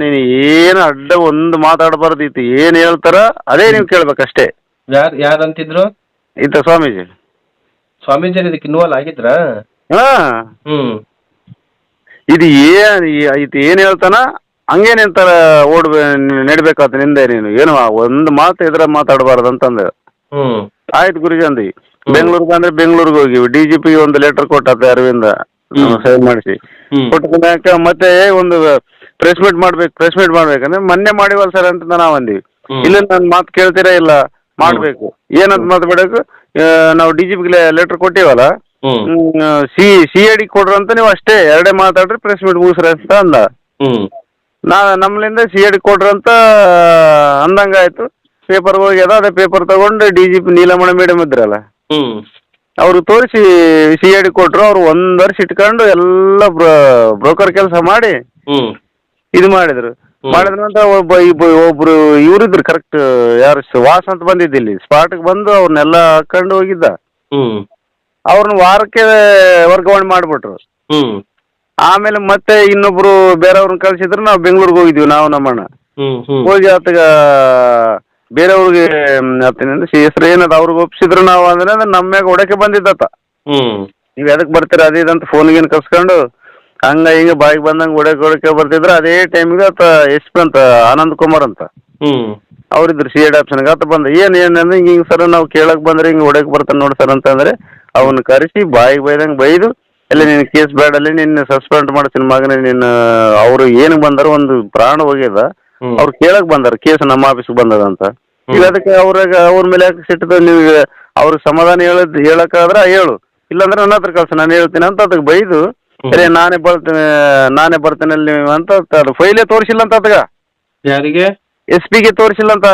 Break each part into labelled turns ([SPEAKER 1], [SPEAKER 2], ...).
[SPEAKER 1] ನೀನು ಏನು ಅಡ್ಡ ಒಂದು ಮಾತಾಡಬಾರ್ದಿತ್ತು ಏನು ಹೇಳ್ತಾರ ಅದೇ ನೀವು ಕೇಳ್ಬೇಕಷ್ಟೇ.
[SPEAKER 2] ಯಾರು ಯಾರು ಅಂತಿದ್ರು
[SPEAKER 1] ಇತ್ತ ಸ್ವಾಮೀಜಿ.
[SPEAKER 2] ಸ್ವಾಮೀಜಿ ಇದಕ್ಕೆ ಇನ್ವಾಲ್ವ್ ಆಗಿದ್ರಾ?
[SPEAKER 1] ಹಾಂ.
[SPEAKER 2] ಹ್ಮ್.
[SPEAKER 1] ಇದು ಏನು ಇದು ಏನು ಹೇಳ್ತಾನ ಹಂಗೆ ನಿಂತರ ಓಡ್ಬೇ ನಡಿಬೇಕಾತ ನಿಂದೆ ನೀನು. ಏನು ಒಂದು ಮಾತು ಇದ್ರ ಮಾತಾಡಬಾರ್ದು ಅಂತಂದೆ.
[SPEAKER 2] ಹ್ಮ್.
[SPEAKER 1] ಆಯ್ತು ಗುರುಜಿ ಅಂದಿ ಬೆಂಗಳೂರಿಗೆ ಅಂದ್ರೆ ಬೆಂಗಳೂರಿಗೆ ಹೋಗಿವಿ ಡಿ ಜಿ ಪಿ ಒಂದು ಲೆಟರ್ ಕೊಟ್ಟತ್ತೆ ಅರವಿಂದ. ಸೈನ್ ಮಾಡಿಸಿ. ಕೊಟ್ಟ ಮತ್ತೆ ಒಂದು ಪ್ರೆಸ್ ಮೀಟ್ ಮಾಡ್ಬೇಕು ಪ್ರೆಸ್ ಮೀಟ್ ಮಾಡ್ಬೇಕಂದ್ರೆ ಮೊನ್ನೆ ಮಾಡಿವಲ್ಲ ಸರ್ ಅಂತ ನಾವು ಅಂದಿವಿ. ಇಲ್ಲ ನನ್ ಮಾತು ಕೇಳ್ತೀರಾ ಇಲ್ಲ? ಮಾಡ್ಬೇಕು. ಏನಂತ ಮಾತಾಡಬೇಕು ನಾವು ಡಿ ಜಿ ಪಿಗೆ ಲೆಟರ್ ಕೊಟ್ಟಿವಲ್ಲ ಸಿ ಸಿ ಐ ಡಿ ಕೊಡ್ರಿ ಅಂತ ನೀವು ಅಷ್ಟೇ ಎರಡೇ ಮಾತಾಡ್ರಿ ಪ್ರೆಸ್ ಮೀಟ್ ಮುಗಿಸ್ರಿ ಅಂತ ಅಂದ. ನಾ ನಮ್ಮಲಿಂದ ಸಿ ಐ ಡಿ ಕೊಡ್ರಿ ಅಂತ ಅಂದಂಗಾಯ್ತು. ಪೇಪರ್ ಹೋಗ್ಯದ ಅದೇ ಪೇಪರ್ ತಗೊಂಡು D G P Neelamani madam ಇದ್ರಲ್ಲ? ಅವ್ರು ತೋರಿಸಿ ಸಿ ಐ ಡಿ ಕೊಟ್ರು ಅವ್ರು ಒಂದು ವರ್ಷ ಇಟ್ಕೊಂಡು ಎಲ್ಲ ಬ್ರೋಕರ್ ಕೆಲಸ ಮಾಡಿ ಇದು ಮಾಡಿದ್ರು.
[SPEAKER 2] ಹ್ಮ್.
[SPEAKER 1] ಮಾಡಿದ ನಂತರ ಒಬ್ಬ ಇಬ್ಬ ಒಬ್ರು ಇವರಿದ್ರು ಕರೆಕ್ಟ್ ಯಾರು ಸ- ವಾಸ್ ಅಂತ ಬಂದಿದ್ದಿಲ್ಲಿ ಸ್ಪಾಟ್ಗೆ ಬಂದು ಅವ್ರನ್ನೆಲ್ಲ ಹಾಕೊಂಡು ಹೋಗಿದ್ದ.
[SPEAKER 2] ಹ್ಮ್.
[SPEAKER 1] ಅವ್ರನ್ನ ವಾರಕ್ಕೆ ವರ್ಗಾವಣೆ ಮಾಡಿಬಿಟ್ರು.
[SPEAKER 2] ಹ್ಮ್.
[SPEAKER 1] ಆಮೇಲೆ ಮತ್ತೆ ಇನ್ನೊಬ್ರು ಬೇರೆಯವ್ರನ್ನ ಕಳ್ಸಿದ್ರು ನಾವು ಬೆಂಗಳೂರಿಗೆ ಹೋಗಿದ್ವಿ ನಾವು ನಮ್ಮಣ್ಣ.
[SPEAKER 2] ಹ್ಮ್ ಹ್ಮ್.
[SPEAKER 1] ಹೋಗಿ ಆತಗ ಬೇರೆಯವ್ರಿಗೆ ಆತನಿಂದ ಹೆಸರು ಏನದ ಅವ್ರಿಗೆ ಒಪ್ಸಿದ್ರು ನಾವು ಅಂದ್ರೆ ನಮ್ಮ ಮ್ಯಾಗ ಒಡಕೆ ಬಂದಿದ್ದತ್ತ.
[SPEAKER 2] ಹ್ಮ್.
[SPEAKER 1] ನೀವು ಎದಕ್ಕೆ ಬರ್ತೀರ ಅದು ಇದಂತ ಗೀನ್ ಕಸ್ಕೊಂಡು ಹಂಗ ಹಿಂಗ ಬಾಯಿಗೆ ಬಂದಂಗ ಹೊಡಕೆ ಹೊಡಕೆ ಬರ್ತಿದ್ರು ಅದೇ ಟೈಮಿಗೆ ಆತ ಎಸ್ ಪಿ ಅಂತ ಆನಂದ್ ಕುಮಾರ್ ಅಂತ.
[SPEAKER 2] ಹ್ಮ್.
[SPEAKER 1] ಅವ್ರಿದ್ರು ಸಿ ಎಡ್ ಆಪ್ಷನ್ಗೆ ಆತ ಬಂದ ಏನು ಏನು ಹಿಂಗ ಹಿಂಗೆ ಹಿಂಗೆ ಸರ್ ನಾವು ಕೇಳಕ್ಕೆ ಬಂದ್ರೆ ಹಿಂಗೆ ಹೊಡಕ್ಕೆ ಬರ್ತಾನೆ ನೋಡಿ ಸರ್ ಅಂತಂದ್ರೆ ಅವನ್ನ ಕರೆಸಿ ಬಾಯಿಗೆ ಬೈದಂಗೆ ಬೈದು ಅಲ್ಲಿ ನಿನ್ನ ಕೇಸ್ ಬೇಡ ಅಲ್ಲಿ ನಿನ್ನ ಸಸ್ಪೆಂಡ್ ಮಾಡ್ತೀನಿ ಮಗನೇ ನಿನ್ನ ಅವರು ಏನು ಬಂದಾರ ಒಂದು ಪ್ರಾಣ ಹೋಗ್ಯದ
[SPEAKER 2] ಹ್ಮ್.
[SPEAKER 1] ಅವ್ರು ಕೇಳಕ್ ಬಂದಾರ ಕೇಸ್ ನಮ್ಮ ಆಫೀಸ್ಗೆ ಬಂದದ ಅಂತ. ಈಗ ಅದಕ್ಕೆ ಅವ್ರಾಗ ಅವ್ರ ಮೇಲೆ ಯಾಕೆ ಸಿಟ್ಟದ ನೀವು ಅವ್ರಿಗೆ ಸಮಾಧಾನ ಹೇಳದ್ ಹೇಳಕ್ಕಾದ್ರ ಹೇಳು. ಇಲ್ಲಾಂದ್ರೆ ನನ್ನ ಹತ್ರ ಕಳ್ಸ ನಾನು ಹೇಳ್ತೀನಿ ಅಂತ ಅದಕ್ಕೆ ಬೈದು. ಸರಿ ನಾನೇ ಬರ್ತೇನೆ ನಾನೇ ಬರ್ತೇನೆ ಅಲ್ಲಿ ಅಂತ ಅದು ಫೈಲೇ ತೋರಿಸಿಲ್ಲ ಅಂತ ಅದಗ
[SPEAKER 2] ಯಾರಿಗೆ?
[SPEAKER 1] ಎಸ್ ಪಿಗೆ ತೋರಿಸಿಲ್ಲ ಅಂತ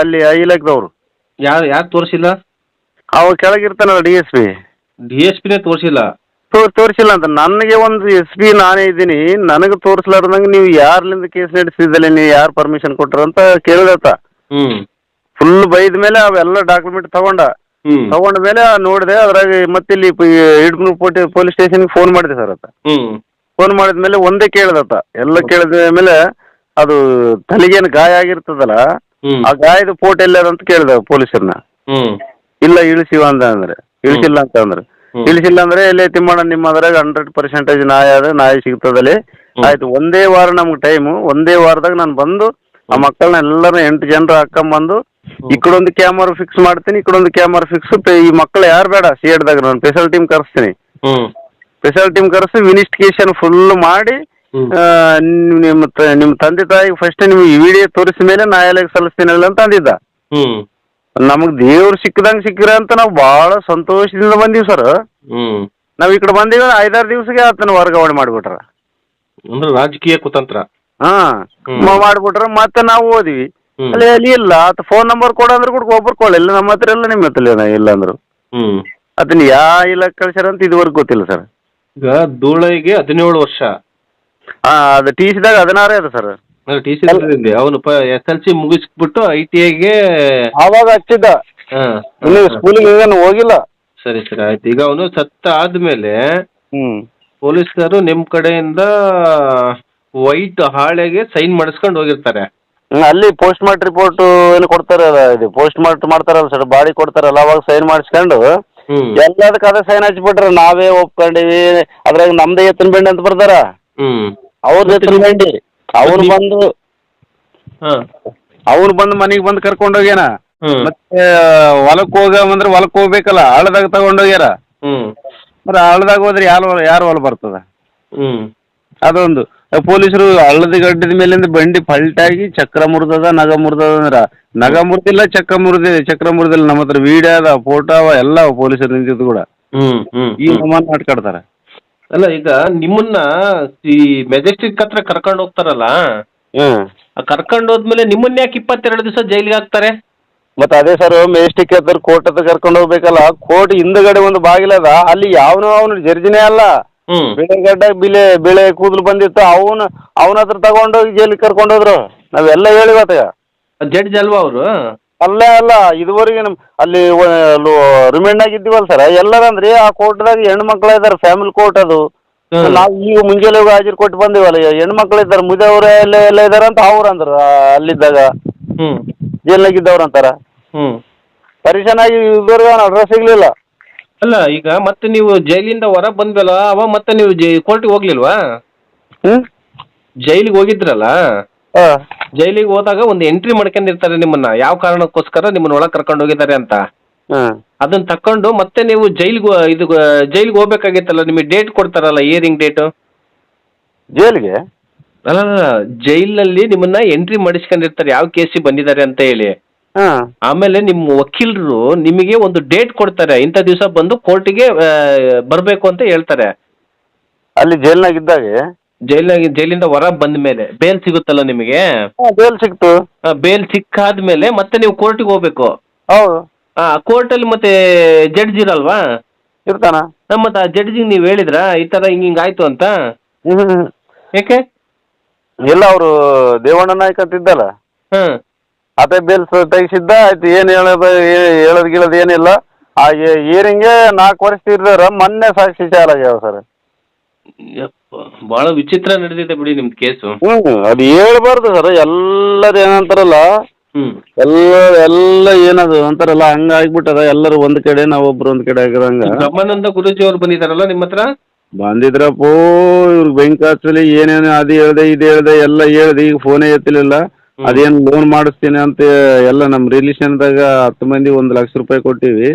[SPEAKER 1] ಅಲ್ಲಿ ಐ ಇಲಾಖೆದವ್ರು.
[SPEAKER 2] ಯಾರು ಯಾರು ತೋರಿಸಿಲ್ಲ?
[SPEAKER 1] ಅವ ಕೆಳಗಿರ್ತಾನಲ್ಲ D S P
[SPEAKER 2] D S ಪಿನೇ ತೋರಿಸಿಲ್ಲ?
[SPEAKER 1] ತೋರ್ ತೋರಿಸಿಲ್ಲ ಅಂತ. ನನಗೆ ಒಂದು ಎಸ್ ಪಿ ನಾನೇ ಇದ್ದೀನಿ. ನನಗೆ ತೋರಿಸ್ಲಾರ್ದಂಗೆ ನೀವು ಯಾರ್ಲಿಂದ ಕೇಸ್ ನಡೆಸಿದಲ್ಲಿ ನೀವು ಯಾರು ಪರ್ಮಿಷನ್ ಕೊಟ್ಟರು ಅಂತ ಕೇಳಿದತ್ತ
[SPEAKER 2] ಹ್ಮ್.
[SPEAKER 1] ಫುಲ್ ಬೈದ ಮೇಲೆ ಅವೆಲ್ಲ ಡಾಕ್ಯುಮೆಂಟ್ ತಗೊಂಡ.
[SPEAKER 2] ಹ್ಮ್.
[SPEAKER 1] ತಗೊಂಡ ಮೇಲೆ ನೋಡಿದೆ ಅದ್ರಾಗ ಮತ್ತೆ ಇಲ್ಲಿ ಪೋಟಿ ಪೊಲೀಸ್ ಸ್ಟೇಷನ್ ಫೋನ್ ಮಾಡಿದೆ ಸರ್ ಆತ
[SPEAKER 2] ಹ್ಮ್.
[SPEAKER 1] ಫೋನ್ ಮಾಡಿದ ಮೇಲೆ ಒಂದೇ ಕೇಳದತ್ತ. ಎಲ್ಲ ಕೇಳಿದ ಮೇಲೆ ಅದು ತಲೆಗೇನು ಗಾಯ ಆಗಿರ್ತದಲ್ಲ
[SPEAKER 2] ಹ್ಮ್.
[SPEAKER 1] ಆ ಗಾಯದ ಫೋಟೋ ಎಲ್ಲದ ಅಂತ ಕೇಳಿದ ಪೊಲೀಸರ್ನ
[SPEAKER 2] ಹ್ಮ್.
[SPEAKER 1] ಇಲ್ಲ ಇಳಿಸಿವ ಅಂತ ಅಂದ್ರೆ ಇಳಿಸಿಲ್ಲ ಅಂತ ಅಂದ್ರೆ.
[SPEAKER 2] ಹ್ಮ್.
[SPEAKER 1] ಇಳಿಸಿಲ್ಲ ಅಂದ್ರೆ ಇಲ್ಲೇ ತಿಮ್ಮಣ್ಣ ನಿಮ್ಮ ಅದ್ರಾಗ ಹಂಡ್ರೆಡ್ ಪರ್ಸೆಂಟೇಜ್ ನಾಯಿ ಅದ ನಾಯಿ ಸಿಗ್ತದಲ್ಲಿ. ಆಯ್ತು ಒಂದೇ ವಾರ ನಮ್ಗೆ ಟೈಮು ಒಂದೇ ವಾರದಾಗ ನಾನು ಬಂದು ಆ ಮಕ್ಕಳನ್ನ ಎಲ್ಲರೂ ಎಂಟು ಜನರು ಹಾಕೊಂಬಂದು ಈ ಕಡೆ ಒಂದು ಕ್ಯಾಮರಾ ಫಿಕ್ಸ್ ಮಾಡ್ತೀನಿ ಈ ಕಡೆ ಒಂದು ಕ್ಯಾಮರಾ ಫಿಕ್ಸ್ ಈ ಮಕ್ಕಳು ಯಾರು ಬೇಡ ಸಿ ಎಡ್ದಾಗ ನಾನು ಸ್ಪೆಷಲ್ ಟೀಮ್ ಕರೆಸ್ತೀನಿ. ಸ್ಪೆಷಲ್ ಟೀಮ್ ಕರೆಸಿ ಇನ್ವೆಸ್ಟಿಗೇಷನ್ ಫುಲ್ ಮಾಡಿ ನಿಮ್ಮ ನಿಮ್ಮ ತಂದೆ ತಾಯಿಗೆ ಫಸ್ಟ್ ನಿಮ್ಗೆ ವಿಡಿಯೋ ತೋರಿಸಿದ ಮೇಲೆ ನ್ಯಾಯಾಲಯಕ್ಕೆ ಸಲ್ಲಿಸ್ತೀನಲ್ಲ ಅಂತ ಅಂದಿದ್ದ. ನಮಗ್ ದೇವ್ರು ಸಿಕ್ಕದಂಗೆ ಸಿಕ್ಕಿರ ಅಂತ ನಾವು ಬಹಳ ಸಂತೋಷದಿಂದ ಬಂದೀವಿ ಸರ್
[SPEAKER 2] ನಾವ್
[SPEAKER 1] ನಾವು ಈ ಕಡೆ ಬಂದೀವಿ ಐದಾರು ದಿವಸಕ್ಕೆ ಆತನ ವರ್ಗಾವಣೆ ಮಾಡ್ಬಿಟ್ರ.
[SPEAKER 2] ಅಂದ್ರೆ ರಾಜಕೀಯ ಕುತಂತ್ರ.
[SPEAKER 1] ಹಾಂ ಮಾಡ್ಬಿಟ್ರೆ ಮತ್ತೆ ನಾವು ಓದಿವಿ. ಅಲ್ಲಿ ಅಲ್ಲಿ ಇಲ್ಲ ಆತ ಫೋನ್ ನಂಬರ್ ಕೊಡಂದ್ರೆ ಕೂಡ ಒಬ್ರು ಕೊಡಲಿಲ್ಲ ನಮ್ಮ ಹತ್ರ ಇಲ್ಲ ನಿಮ್ಮ ಹತ್ರ ಇಲ್ಲ ಇಲ್ಲ ಅಂದ್ರು.
[SPEAKER 2] ಹ್ಮ್.
[SPEAKER 1] ಅದನ್ನ ಯಾ ಇಲ್ಲ ಕಳ್ಸ್ಯಾರ ಅಂತ ಇದುವರೆಗೂ ಗೊತ್ತಿಲ್ಲ ಸರ್.
[SPEAKER 2] ಈಗ ಧೂಳೈಗೆ ಹದಿನೇಳು ವರ್ಷ.
[SPEAKER 1] ಹಾಂ ಅದು ಟಿ ಸಿದಾಗ ಹದಿನಾರೇ ಅದ ಸರ್.
[SPEAKER 2] ಟಿ ಸಿ ಅವನು ಎಸ್ ಎಲ್ ಸಿ ಮುಗಿಸ್ಬಿಟ್ಟು ಐ ಟಿ ಐಗೆ
[SPEAKER 1] ಆವಾಗ ಹಚ್ಚಿದ್ದ. ಇನ್ನು ಸ್ಕೂಲಿಗೆ ಏನು ಹೋಗಿಲ್ಲ.
[SPEAKER 2] ಸರಿ ಸರಿ ಆಯ್ತು. ಈಗ ಅವನು ಸತ್ತ ಆದ್ಮೇಲೆ
[SPEAKER 1] ಹ್ಮ್.
[SPEAKER 2] ಪೊಲೀಸರು ನಿಮ್ ಕಡೆಯಿಂದ ವೈಟ್ ಹಾಳೆಗೆ ಸೈನ್ ಮಾಡಿಸ್ಕೊಂಡು ಹೋಗಿರ್ತಾರೆ.
[SPEAKER 1] ಹ್ಮ್, ಅಲ್ಲಿ ಪೋಸ್ಟ್ ಮಾರ್ಟ್ ರಿಪೋರ್ಟ್ ಏನು ಕೊಡ್ತಾರೆ ಇದು ಪೋಸ್ಟ್ ಮಾರ್ಟ್ ಮಾಡ್ತಾರಲ್ಲ ಸರ್ ಬಾಡಿ ಕೊಡ್ತಾರಲ್ಲ ಅವಾಗ ಸೈನ್ ಮಾಡಿಸ್ಕೊಂಡು
[SPEAKER 2] ಹ್ಮ್.
[SPEAKER 1] ಎಲ್ಲದಕ್ಕೆ ಅದೇ ಸೈನ್ ಹಚ್ಬಿಟ್ರೆ ನಾವೇ ಒಪ್ಕೊಂಡಿವಿ. ಅದ್ರಾಗ ನಮ್ದೇ ಎತ್ತಿನ ಬೆಂಡಿ ಅಂತ ಬರ್ತಾರ
[SPEAKER 2] ಹ್ಮ್.
[SPEAKER 1] ಅವ್ರದ್ದು ಎತ್ತಿನ ಬೆಂಡಿ. ಅವ್ರು ಬಂದು
[SPEAKER 2] ಹಾ.
[SPEAKER 1] ಅವ್ರು ಬಂದು ಮನೆಗೆ ಬಂದು ಕರ್ಕೊಂಡು ಹೋಗ್ಯಾನ?
[SPEAKER 2] ಹ್ಮ್.
[SPEAKER 1] ಮತ್ತೆ ಹೊಲಕ್ಕೆ ಹೋಗಂದ್ರೆ ಹೊಲಕ್ ಹೋಗ್ಬೇಕಲ್ಲ ಹಳ್ಳದಾಗ ತಗೊಂಡೋಗ್ಯಾರ
[SPEAKER 2] ಹ್ಮ್.
[SPEAKER 1] ಮತ್ತೆ ಆಳದಾಗ ಹೋದ್ರೆ ಯಾರು ಯಾರು ಹೊಲ ಬರ್ತದ?
[SPEAKER 2] ಹ್ಮ್.
[SPEAKER 1] ಅದೊಂದು. ಪೊಲೀಸರು ಹಳ್ಳದ ಗಡ್ಡದ ಮೇಲಿಂದ ಬಂಡಿ ಪಲ್ಟಾಗಿ ಚಕ್ರ ಮುರಿದದ ನಗ ಮುರಿದದ ಅಂದ್ರ. ನಗ ಮುರಿದಿಲ್ಲ ಚಕ್ರ ಮುರಿದಿದೆ. ಚಕ್ರ ಮುರಿದಿಲ್ಲ ನಮ್ಮ ಹತ್ರ ವಿಡಿಯೋ ಅದ ಫೋಟೋ ಅವ ಎಲ್ಲ ಅವ ಪೊಲೀಸರು ನಿಂತಿದ್ದು ಕೂಡ.
[SPEAKER 2] ಹ್ಮ್ ಹ್ಮ್
[SPEAKER 1] ಈ ಸಮಾನ ಮಾಟ್ಕಾಡ್ತಾರೆ
[SPEAKER 2] ಅಲ್ಲ ಈಗ ನಿಮ್ಮನ್ನ ಈ ಮೆಜೆಸ್ಟಿಕ್ ಹತ್ರ ಕರ್ಕೊಂಡು ಹೋಗ್ತಾರಲ್ಲ?
[SPEAKER 1] ಹ್ಮ್.
[SPEAKER 2] ಕರ್ಕೊಂಡು ಹೋದ್ಮೇಲೆ ನಿಮ್ಮನ್ನ ಯಾಕೆ ಇಪ್ಪತ್ತೆರಡು ದಿವಸ ಜೈಲಿಗೆ ಹಾಕ್ತಾರೆ?
[SPEAKER 1] ಮತ್ತೆ ಅದೇ ಸರ್ ಮೆಜೆಸ್ಟಿಕ್ ಹತ್ರ ಕೋರ್ಟ್ ಹತ್ರ ಕರ್ಕೊಂಡು ಹೋಗ್ಬೇಕಲ್ಲ ಕೋರ್ಟ್ ಹಿಂದಗಡೆ ಒಂದು ಬಾಗಿಲದ ಅಲ್ಲಿ ಯಾವನು ಅವನು ಜರ್ಜಿನೇ ಅಲ್ಲ.
[SPEAKER 2] ಹ್ಮ್.
[SPEAKER 1] ಬಿಳೆ ಗಡ್ಡ ಬಿಳೆ ಬಿಳೆ ಕೂದಲು ಬಂದಿತ್ತು ಅವನು ಅವನ ಹತ್ರ ತಗೊಂಡೋಗಿ ಜೈಲಿಗೆ ಕರ್ಕೊಂಡು ಹೋದ್ರು. ನಾವೆಲ್ಲ ಹೇಳಿವತ್ತಾಗ
[SPEAKER 2] ಜಡ್ಜ್ ಅಲ್ವಾ ಅವರು?
[SPEAKER 1] ಅಲ್ಲ ಅಲ್ಲ ಇದುವರೆಗೆ ನಮ್ ಅಲ್ಲಿ ರಿಮೈಂಡ್ ಆಗಿದ್ದೀವಲ್ಲ ಸರ್ ಎಲ್ಲರಂದ್ರಿ ಆ ಕೋರ್ಟ್ದಾಗ ಹೆಣ್ಣು ಮಕ್ಳು ಇದ್ದಾರೆ ಫ್ಯಾಮಿಲಿ ಕೋರ್ಟ್ ಅದು. ನಾವು ಈಗ ಮುಂಜಾನೆ ಹೋಗಿ ಹಾಜರು ಕೊಟ್ಟು ಬಂದಿವಲ್ಲ ಹೆಣ್ಮಕ್ಳು ಇದ್ದಾರೆ ಅವ್ರ ಎಲ್ಲ ಎಲ್ಲ ಇದಾರೆ ಅಂತ ಅವ್ರು ಅಂದ್ರು ಅಲ್ಲಿದ್ದಾಗ.
[SPEAKER 2] ಹ್ಮ್.
[SPEAKER 1] ಜೈಲ್ನಾಗ ಇದ್ದವ್ರು ಅಂತಾರ.
[SPEAKER 2] ಹ್ಮ್.
[SPEAKER 1] ಪರೇಶಾನ್ ಆಗಿ ಇದುವರೆಗೂ ಅಡ್ರೆಸ್ ಸಿಗ್ಲಿಲ್ಲ.
[SPEAKER 2] ಅಲ್ಲ ಈಗ ಮತ್ತೆ ನೀವು ಜೈಲಿಂದ ಹೊರ ಬಂದ್ವಲ್ಲ ಅವ ಮತ್ತೆ ನೀವು ಜೈ ಕೋರ್ಟಿಗೆ ಹೋಗ್ಲಿಲ್ವಾ?
[SPEAKER 1] ಹ್ಮ್?
[SPEAKER 2] ಜೈಲಿಗೆ ಹೋಗಿದ್ರಲ್ಲ?
[SPEAKER 1] ಹಾ.
[SPEAKER 2] ಜೈಲಿಗೆ ಹೋದಾಗ ಒಂದು ಎಂಟ್ರಿ ಮಾಡ್ಕೊಂಡಿರ್ತಾರೆ ನಿಮ್ಮನ್ನ. ಯಾವ ಕಾರಣಕ್ಕೋಸ್ಕರ ನಿಮ್ಮನ್ನ ಒಳಗೆ ಕರ್ಕೊಂಡು ಹೋಗಿದ್ದಾರೆ ಅಂತ?
[SPEAKER 1] ಹ್ಮ್
[SPEAKER 2] ಅದನ್ನ ತಕೊಂಡು ಮತ್ತೆ ನೀವು ಜೈಲಿಗೆ ಇದು ಜೈಲಿಗೆ ಹೋಗ್ಬೇಕಾಗಿತ್ತಲ್ಲ ನಿಮಗೆ ಡೇಟ್ ಕೊಡ್ತಾರಲ್ಲ ಇಯರಿಂಗ್ ಡೇಟು?
[SPEAKER 1] ಜೈಲಿಗೆ?
[SPEAKER 2] ಅಲ್ಲ ಅಲ್ಲ, ಜೈಲಲ್ಲಿ ನಿಮ್ಮನ್ನ ಎಂಟ್ರಿ ಮಾಡಿಸ್ಕೊಂಡಿರ್ತಾರೆ. ಯಾವ ಕೇಸಿಗೆ ಬಂದಿದ್ದಾರೆ ಅಂತ ಹೇಳಿ.
[SPEAKER 1] ಹಾ.
[SPEAKER 2] ಆಮೇಲೆ ನಿಮ್ಮ ವಕೀಲರು ನಿಮಗೆ ಒಂದು ಡೇಟ್ ಕೊಡ್ತಾರೆ. ಇಂಥ ದಿವಸ ಬಂದು ಕೋರ್ಟಿಗೆ ಬರಬೇಕು ಅಂತ ಹೇಳ್ತಾರೆ.
[SPEAKER 1] ಅಲ್ಲಿ ಜೈಲ್ನಾಗ ಇದ್ದಾಗೆ?
[SPEAKER 2] ಜೈಲಾಗಿ ಜೈಲಿಂದ ಹೊರ ಬಂದ ಮೇಲೆ. ಬೇಲ್ ಸಿಗುತ್ತಲ್ಲ ನಿಮಗೆ?
[SPEAKER 1] ಬೇಲ್ ಸಿಕ್ತು.
[SPEAKER 2] ಬೇಲ್ ಸಿಕ್ಕಾದ ಮೇಲೆ ಮತ್ತೆ ನೀವು ಕೋರ್ಟಿಗೆ ಹೋಗ್ಬೇಕು.
[SPEAKER 1] ಹೌದು.
[SPEAKER 2] ಆ ಕೋರ್ಟಲ್ಲಿ ಮತ್ತೆ ಜಡ್ಜ್ ಇರಲ್ವಾ?
[SPEAKER 1] ಇರ್ತಾನ.
[SPEAKER 2] ಮತ್ತೆ ಆ ಜಡ್ಜಿಗೆ ನೀವು ಹೇಳಿದ್ರಾ? ಈ ಥರ ಹಿಂಗ ಹಿಂಗೆ ಆಯ್ತು ಅಂತ?
[SPEAKER 1] ಏಕೆ ಹ್ಮ್. ಇಲ್ಲ ಅವರು ದೇವಣ್ಣ ನಾಯ್ಕ ಅಂತ ಇದ್ದಲ್ಲ?
[SPEAKER 2] ಹಾಂ.
[SPEAKER 1] ಆತ ಬಿಲ್ ತೆಗಿಸಿದ್ದ ಆಯ್ತು ಏನು ಹೇಳೋದು ಹೇಳೋದು ಗೀಳೋದು ಏನಿಲ್ಲ. ಆ ಏರಿಂಗೆ ನಾಲ್ಕು ವರ್ಷ ಇರ್ದಾರ ಮೊನ್ನೆ ಸಾಕ್ಷಿ ಚಾಲ ಆಗ್ಯಾವ ಸರ್
[SPEAKER 2] ಭಾಳ ವಿಚಿತ್ರ ನಡೆದಿದೆ ಬಿಡಿ ನಿಮ್ಮ ಕೇಸು.
[SPEAKER 1] ಹ್ಞೂ ಅದು ಹೇಳ್ಬಾರ್ದು ಸರ್ ಎಲ್ಲರೂ ಏನಂತಾರಲ್ಲ
[SPEAKER 2] ಹ್ಞೂ
[SPEAKER 1] ಎಲ್ಲ ಎಲ್ಲ ಏನದು ಅಂತಾರಲ್ಲ ಹಂಗ ಆಗ್ಬಿಟ್ಟದ. ಎಲ್ಲರೂ ಒಂದ್ ಕಡೆ ನಾವೊಬ್ರು ಒಂದ್ ಕಡೆ ಆಗಿರಂಗ.
[SPEAKER 2] ಬ್ರಹ್ಮಾನಂದ ಗುರೂಜಿ ಅವ್ರು ಬಂದಿದ್ದಾರಲ್ಲ ನಿಮ್ಮ ಹತ್ರ?
[SPEAKER 1] ಬಂದಿದ್ರಪ್ಪೋ ಇವ್ರಿಗೆ ಬೆಂಕಿ ಹಚ್ಚಲಿ ಏನೇನು ಅದು ಹೇಳ್ದೆ ಇದು ಹೇಳ್ದೆ ಎಲ್ಲ ಹೇಳ್ದೆ ಈಗ ಫೋನೇ ಎತ್ತಲಿಲ್ಲ. ಅದೇನು ಲೋನ್ ಮಾಡಿಸ್ತೀನಿ ಅಂತ ಎಲ್ಲ ನಮ್ಮ ರಿಲೇಷನ್ದಾಗ ಹತ್ತು ಮಂದಿ ಒಂದ್ ಲಕ್ಷ ರೂಪಾಯಿ ಕೊಟ್ಟಿವಿ.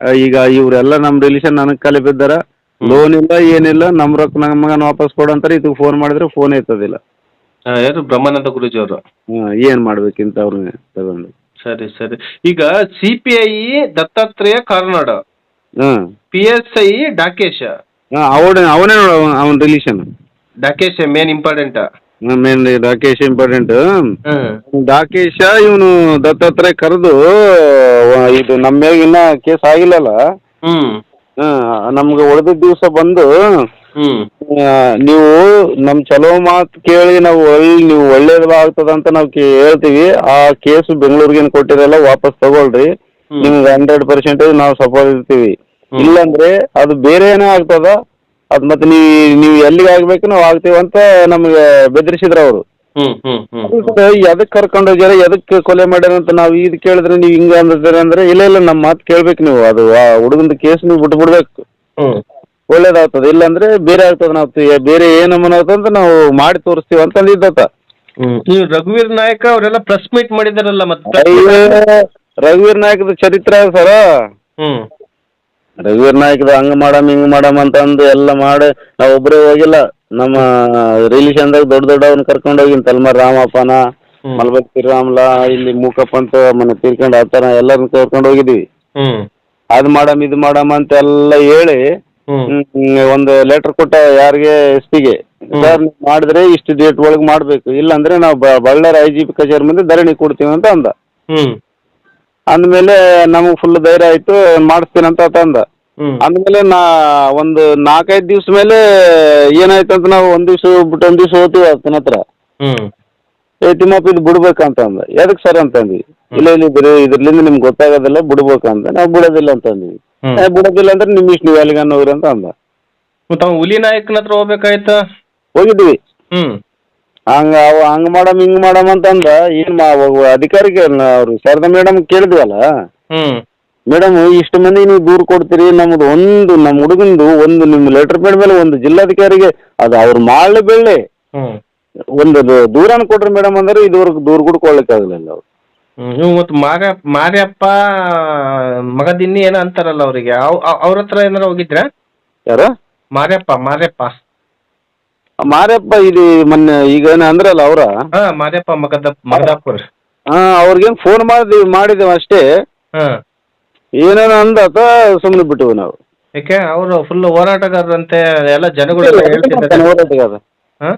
[SPEAKER 1] ಆ, ಈಗ ಇವ್ರೆಲ್ಲ ನಮ್ಮ ರಿಲೇಷನ್ ನನಗೆ ಕಾಲಿ ಬಿದ್ದಾರ. ಲೋನ್ ಇಲ್ಲ ಏನಿಲ್ಲ ನಮ್ ರೊಕ್ಕ ನಮಗನ ವಾಪಸ್ ಕೊಡು ಅಂತಾರೆ ಇದಕ್ಕೆ ಫೋನ್ ಮಾಡಿದ್ರೆ ಫೋನ್ ಎತ್ತೋದಿಲ್ಲ.
[SPEAKER 2] ಯಾರು ಬ್ರಹ್ಮಾನಂದ ಗುರುಜಿ ಅವರು?
[SPEAKER 1] ಏನ್ ಏನು ಮಾಡ್ಬೇಕಿಂತ ಅವ್ರನ್ನ ತಗೊಂಡು.
[SPEAKER 2] ಸರಿ ಸರಿ. ಈಗ C P I Dattatreya Karnad P S I Dakesh.
[SPEAKER 1] ಹಾ, ಅವನೇ ಅವನೇ ರಿಲೇಶನ್ ಅವನ relation
[SPEAKER 2] Dakesh main important
[SPEAKER 1] main Rakesh important Rakesh ಇವನು ದತ್ತಾತ್ರೇಯ ಕರೆದು ಇದು ನಮ್ಮ ಇನ್ನ ಕೇಸ್ ಆಗಿಲ್ಲಲ್ಲ? ನಮ್ಗೆ ಉಳಿದ ದಿವಸ ಬಂದು ನೀವು ನಮ್ಮ ಚಲೋ ಮಾತು ಕೇಳಿ ನಾವು ಒಳ್ಳೆ ನೀವು ಒಳ್ಳೇದು ಆಗ್ತದ ಅಂತ ನಾವು ಹೇಳ್ತೀವಿ. ಆ ಕೇಸ್ ಬೆಂಗಳೂರಿಗೇನು ಕೊಟ್ಟಿರಲ್ಲ ವಾಪಸ್ ತಗೊಳ್ರಿ. ನಿಮ್ಗೆ ಹಂಡ್ರೆಡ್ ಪರ್ಸೆಂಟ್ ನಾವು ಸಪೋರ್ಟ್ ಇರ್ತೀವಿ. ಇಲ್ಲಾಂದ್ರೆ ಅದು ಬೇರೆ ಏನೋ ಆಗ್ತದ? ಅದು ಮತ್ತೆ ನೀವು ನೀವ್ ಎಲ್ಲಿಗೆ ಆಗ್ಬೇಕು ನಾವು ಆಗ್ತೀವಿ ಅಂತ ನಮಗೆ ಬೆದರಿಸಿದ್ರು ಅವರು.
[SPEAKER 2] ಹ್ಮ್ ಹ್ಮ್ ಹ್ಮ್.
[SPEAKER 1] ಎದಕ್ಕೆ ಕರ್ಕೊಂಡು ಹೋಗ್ಯಾರ ಎದಕ್ ಕೊಲೆ ಮಾಡ್ಯಾರ ಅಂತ ನಾವು ಇದು ಕೇಳಿದ್ರೆ ನೀವು ಹಿಂಗ ಅಂದಿದ್ದೀರ ಅಂದ್ರೆ ಇಲ್ಲ ಇಲ್ಲ ನಮ್ಮ ಮಾತು ಕೇಳ್ಬೇಕು ನೀವು. ಅದು ಆ ಹುಡುಗಂದು ಕೇಸ್ ನೀವು ಬಿಟ್ಟು ಬಿಡ್ಬೇಕು.
[SPEAKER 2] ಒಳ್ಳೇದಾಗ್ತದ.
[SPEAKER 1] ಒಳ್ಳೇದಾಗ್ತದೆ ಇಲ್ಲಾಂದ್ರೆ ಬೇರೆ ಆಗ್ತದ ನಾವು ತಿ- ಬೇರೆ ಏನಮ್ಮನ ಅಂತ ನಾವು ಮಾಡಿ ತೋರಿಸ್ತೀವಿ ಅಂತ ಅಂದಿದ್ದತ್ತ.
[SPEAKER 2] ಹ್ಮ್. ಈ ರಘುವೀರ್ ನಾಯಕ ಅವರೆಲ್ಲ ಪ್ರೆಸ್ ಮೀಟ್ ಮಾಡಿದಾರಲ್ಲ ಮತ್ತೆ?
[SPEAKER 1] ಅಯ್ಯೋ, ರಘುವೀರ್ ನಾಯಕದ ಚರಿತ್ರ ಸರ.
[SPEAKER 2] ಹ್ಮ್.
[SPEAKER 1] ರಘುವೀರ್ ನಾಯಕದ ಹಂಗ ಮಾಡಮ್ ಹಿಂಗ್ ಮಾಡಮ್ ಅಂತ ಅಂದು ಎಲ್ಲ ಮಾಡಿ ನಾವು ಒಬ್ರೇ ಹೋಗಿಲ್ಲ. ನಮ್ಮ ರಿಲೇಷನ್ದಾಗ ದೊಡ್ಡ ದೊಡ್ಡವನ್ ಕರ್ಕೊಂಡು ಹೋಗಿನ್ ತಲ್ಮಾರ್ ರಾಮಪ್ಪನ
[SPEAKER 2] ಹ್ಮ್.
[SPEAKER 1] ಮಲ್ಬತ್ ಶ್ರೀರಾಮ್ಲ ಇಲ್ಲಿ ಮೂಕಪ್ಪ ಅಂತ ಮನೆ ತೀರ್ಕೊಂಡು ಆತನ ಎಲ್ಲರನ್ನ ಕರ್ಕೊಂಡು ಹೋಗಿದ್ದೀವಿ
[SPEAKER 2] ಹ್ಮ್.
[SPEAKER 1] ಅದು ಮಾಡಮ್ ಇದು ಮಾಡಮ್ ಅಂತ ಎಲ್ಲ ಹೇಳಿ
[SPEAKER 2] ಹ್ಮ್.
[SPEAKER 1] ಹ್ಮ್, ಒಂದು ಲೆಟರ್ ಕೊಟ್ಟ ಯಾರಿಗೆ ಎಸ್ ಪಿಗೆ ಸರ್ ಮಾಡಿದ್ರೆ ಇಷ್ಟು ಡೇಟ್ ಒಳಗೆ ಮಾಡಬೇಕು. ಇಲ್ಲಾಂದ್ರೆ ನಾವು ಬಳ್ಳಾರಿ ಐ ಜಿ ಪಿ ಕಚೇರಿ ಮುಂದೆ ಧರಣಿ ಕೊಡ್ತೀವಿ ಅಂತ ಅಂದ.
[SPEAKER 2] ಹ್ಮ್.
[SPEAKER 1] ಅಂದಮೇಲೆ ನಮಗೆ ಫುಲ್ ಧೈರ್ಯ ಆಯ್ತು ಮಾಡಿಸ್ತೀನಿ ಅಂತ
[SPEAKER 2] ತಂದ.
[SPEAKER 1] ಅಂದಮೇಲೆ ನಾ ಒಂದು ನಾಲ್ಕೈದು ದಿವ್ಸ ಮೇಲೆ ಏನಾಯ್ತು ಅಂತ ನಾವು ಒಂದು ದಿವ್ಸ ಬಿಟ್ಟು ಒಂದು ದಿವ್ಸ ಹೋಗ್ತೀವಿ ಆತನ ಹತ್ರ. ಏ ತಿಮ್ಮಪ್ಪ ಇದು ಬಿಡ್ಬೇಕಂತ ಅಂದ. ಎದಕ್ಕೆ ಸರ್ ಅಂತಂದ್ವಿ ಇಲ್ಲ ಇಲ್ಲ ಇದ್ರ ಇದ್ರಲಿಂದ ನಿಮ್ಗೆ ಗೊತ್ತಾಗೋದಿಲ್ಲ ಬಿಡ್ಬೇಕಂತ ನಾವು ಬಿಡೋದಿಲ್ಲ ಅಂತಂದ್ವಿ ಬಿಡೋದಿಲ್ಲ ಅಂದ್ರೆ ನಿಮ್ಮ ಇಷ್ಟು ನೀವು ಎಲ್ಲಿಗಾನ ಹೋಗ್ರಿ ಅಂತ ಅಂದ.
[SPEAKER 2] ಹುಲಿ ನಾಯಕನ ಹತ್ರ ಹೋಗ್ಬೇಕಾಯ್ತ?
[SPEAKER 1] ಹೋಗಿದ್ವಿ.
[SPEAKER 2] ಹ್ಮ್.
[SPEAKER 1] ಹಂಗ ಅವ ಹಂಗ ಮಾಡಮ್ ಹಿಂಗ್ ಮಾಡಮ್ ಅಂತಂದ ಏನ್ ಮಾ ಅಧಿಕಾರಿಗೆ ಅವ್ರು ಶಾರದಾ ಮೇಡಮ್ ಕೇಳಿದ್ವಲ್ಲ?
[SPEAKER 2] ಹ್ಮ್.
[SPEAKER 1] ಮೇಡಮ್ ಇಷ್ಟು ಮಂದಿ ನೀವು ದೂರ ಕೊಡ್ತೀರಿ ನಮ್ದು ಒಂದು ನಮ್ಮ ಹುಡುಗಂದು ಒಂದು ನಿಮ್ಮ ಲೆಟರ್ ಪೇಡ್ ಮೇಲೆ ಒಂದು ಜಿಲ್ಲಾಧಿಕಾರಿಗೆ ಅದು ಅವ್ರ ಮಾಡಲಿ ಬೆಳ್ಳಿ.
[SPEAKER 2] ಹ್ಮ್.
[SPEAKER 1] ಒಂದು ದೂರನ ಕೊಡ್ರಿ ಮೇಡಮ್ ಅಂದ್ರೆ ಇದುವರೆಗೂ ದೂರ ಕೂಡ ಕೊಡ್ಲಿಕ್ಕೆ ಆಗಲಿಲ್ಲ ಅವ್ರು.
[SPEAKER 2] ಹ್ಮ್. ಇವ್ ಮಾರ ಮಾರ್ಯಪ್ಪ ಮಗದಿನ್ನಿ ಏನೋ ಅಂತಾರಲ್ಲ ಅವರಿಗೆ. ಅವ್ರ ಹತ್ರ ಏನಾರ ಹೋಗಿದ್ರ?
[SPEAKER 1] ಯಾರ?
[SPEAKER 2] ಮಾರ್ಯಪ್ಪ ಮಾರ್ಯಪ್ಪ.
[SPEAKER 1] ಮಾರಪ್ಪ ಇದು ಮೊನ್ನೆ ಈಗ ಏನ ಅಂದ್ರಲ್ಲ ಅವ್ರ?
[SPEAKER 2] ಹಾ ಮಾರ್ಯಪ್ಪ ಮಗದ ಮಗದಾಪುರ್.
[SPEAKER 1] ಹಾ ಅವ್ರಿಗೇನು ಫೋನ್ ಮಾಡಿದ್ವಿ ಮಾಡಿದ್ವಿ ಅಷ್ಟೇ.
[SPEAKER 2] ಹಾ.
[SPEAKER 1] ಏನೇನೋ ಅಂದಾತ ಸುಮ್ಮನೆ ಬಿಟ್ಟಿವಿ ನಾವು.
[SPEAKER 2] ಯಾಕೆ? ಅವರು ಫುಲ್ ಹೋರಾಟಗಾರರಂತೆ ಎಲ್ಲ ಜನಗಳು ಹೇಳ್ತಿದ್ದಾರೆ.
[SPEAKER 1] ಹೋರಾಟಗಾರ.
[SPEAKER 2] ಹಾ?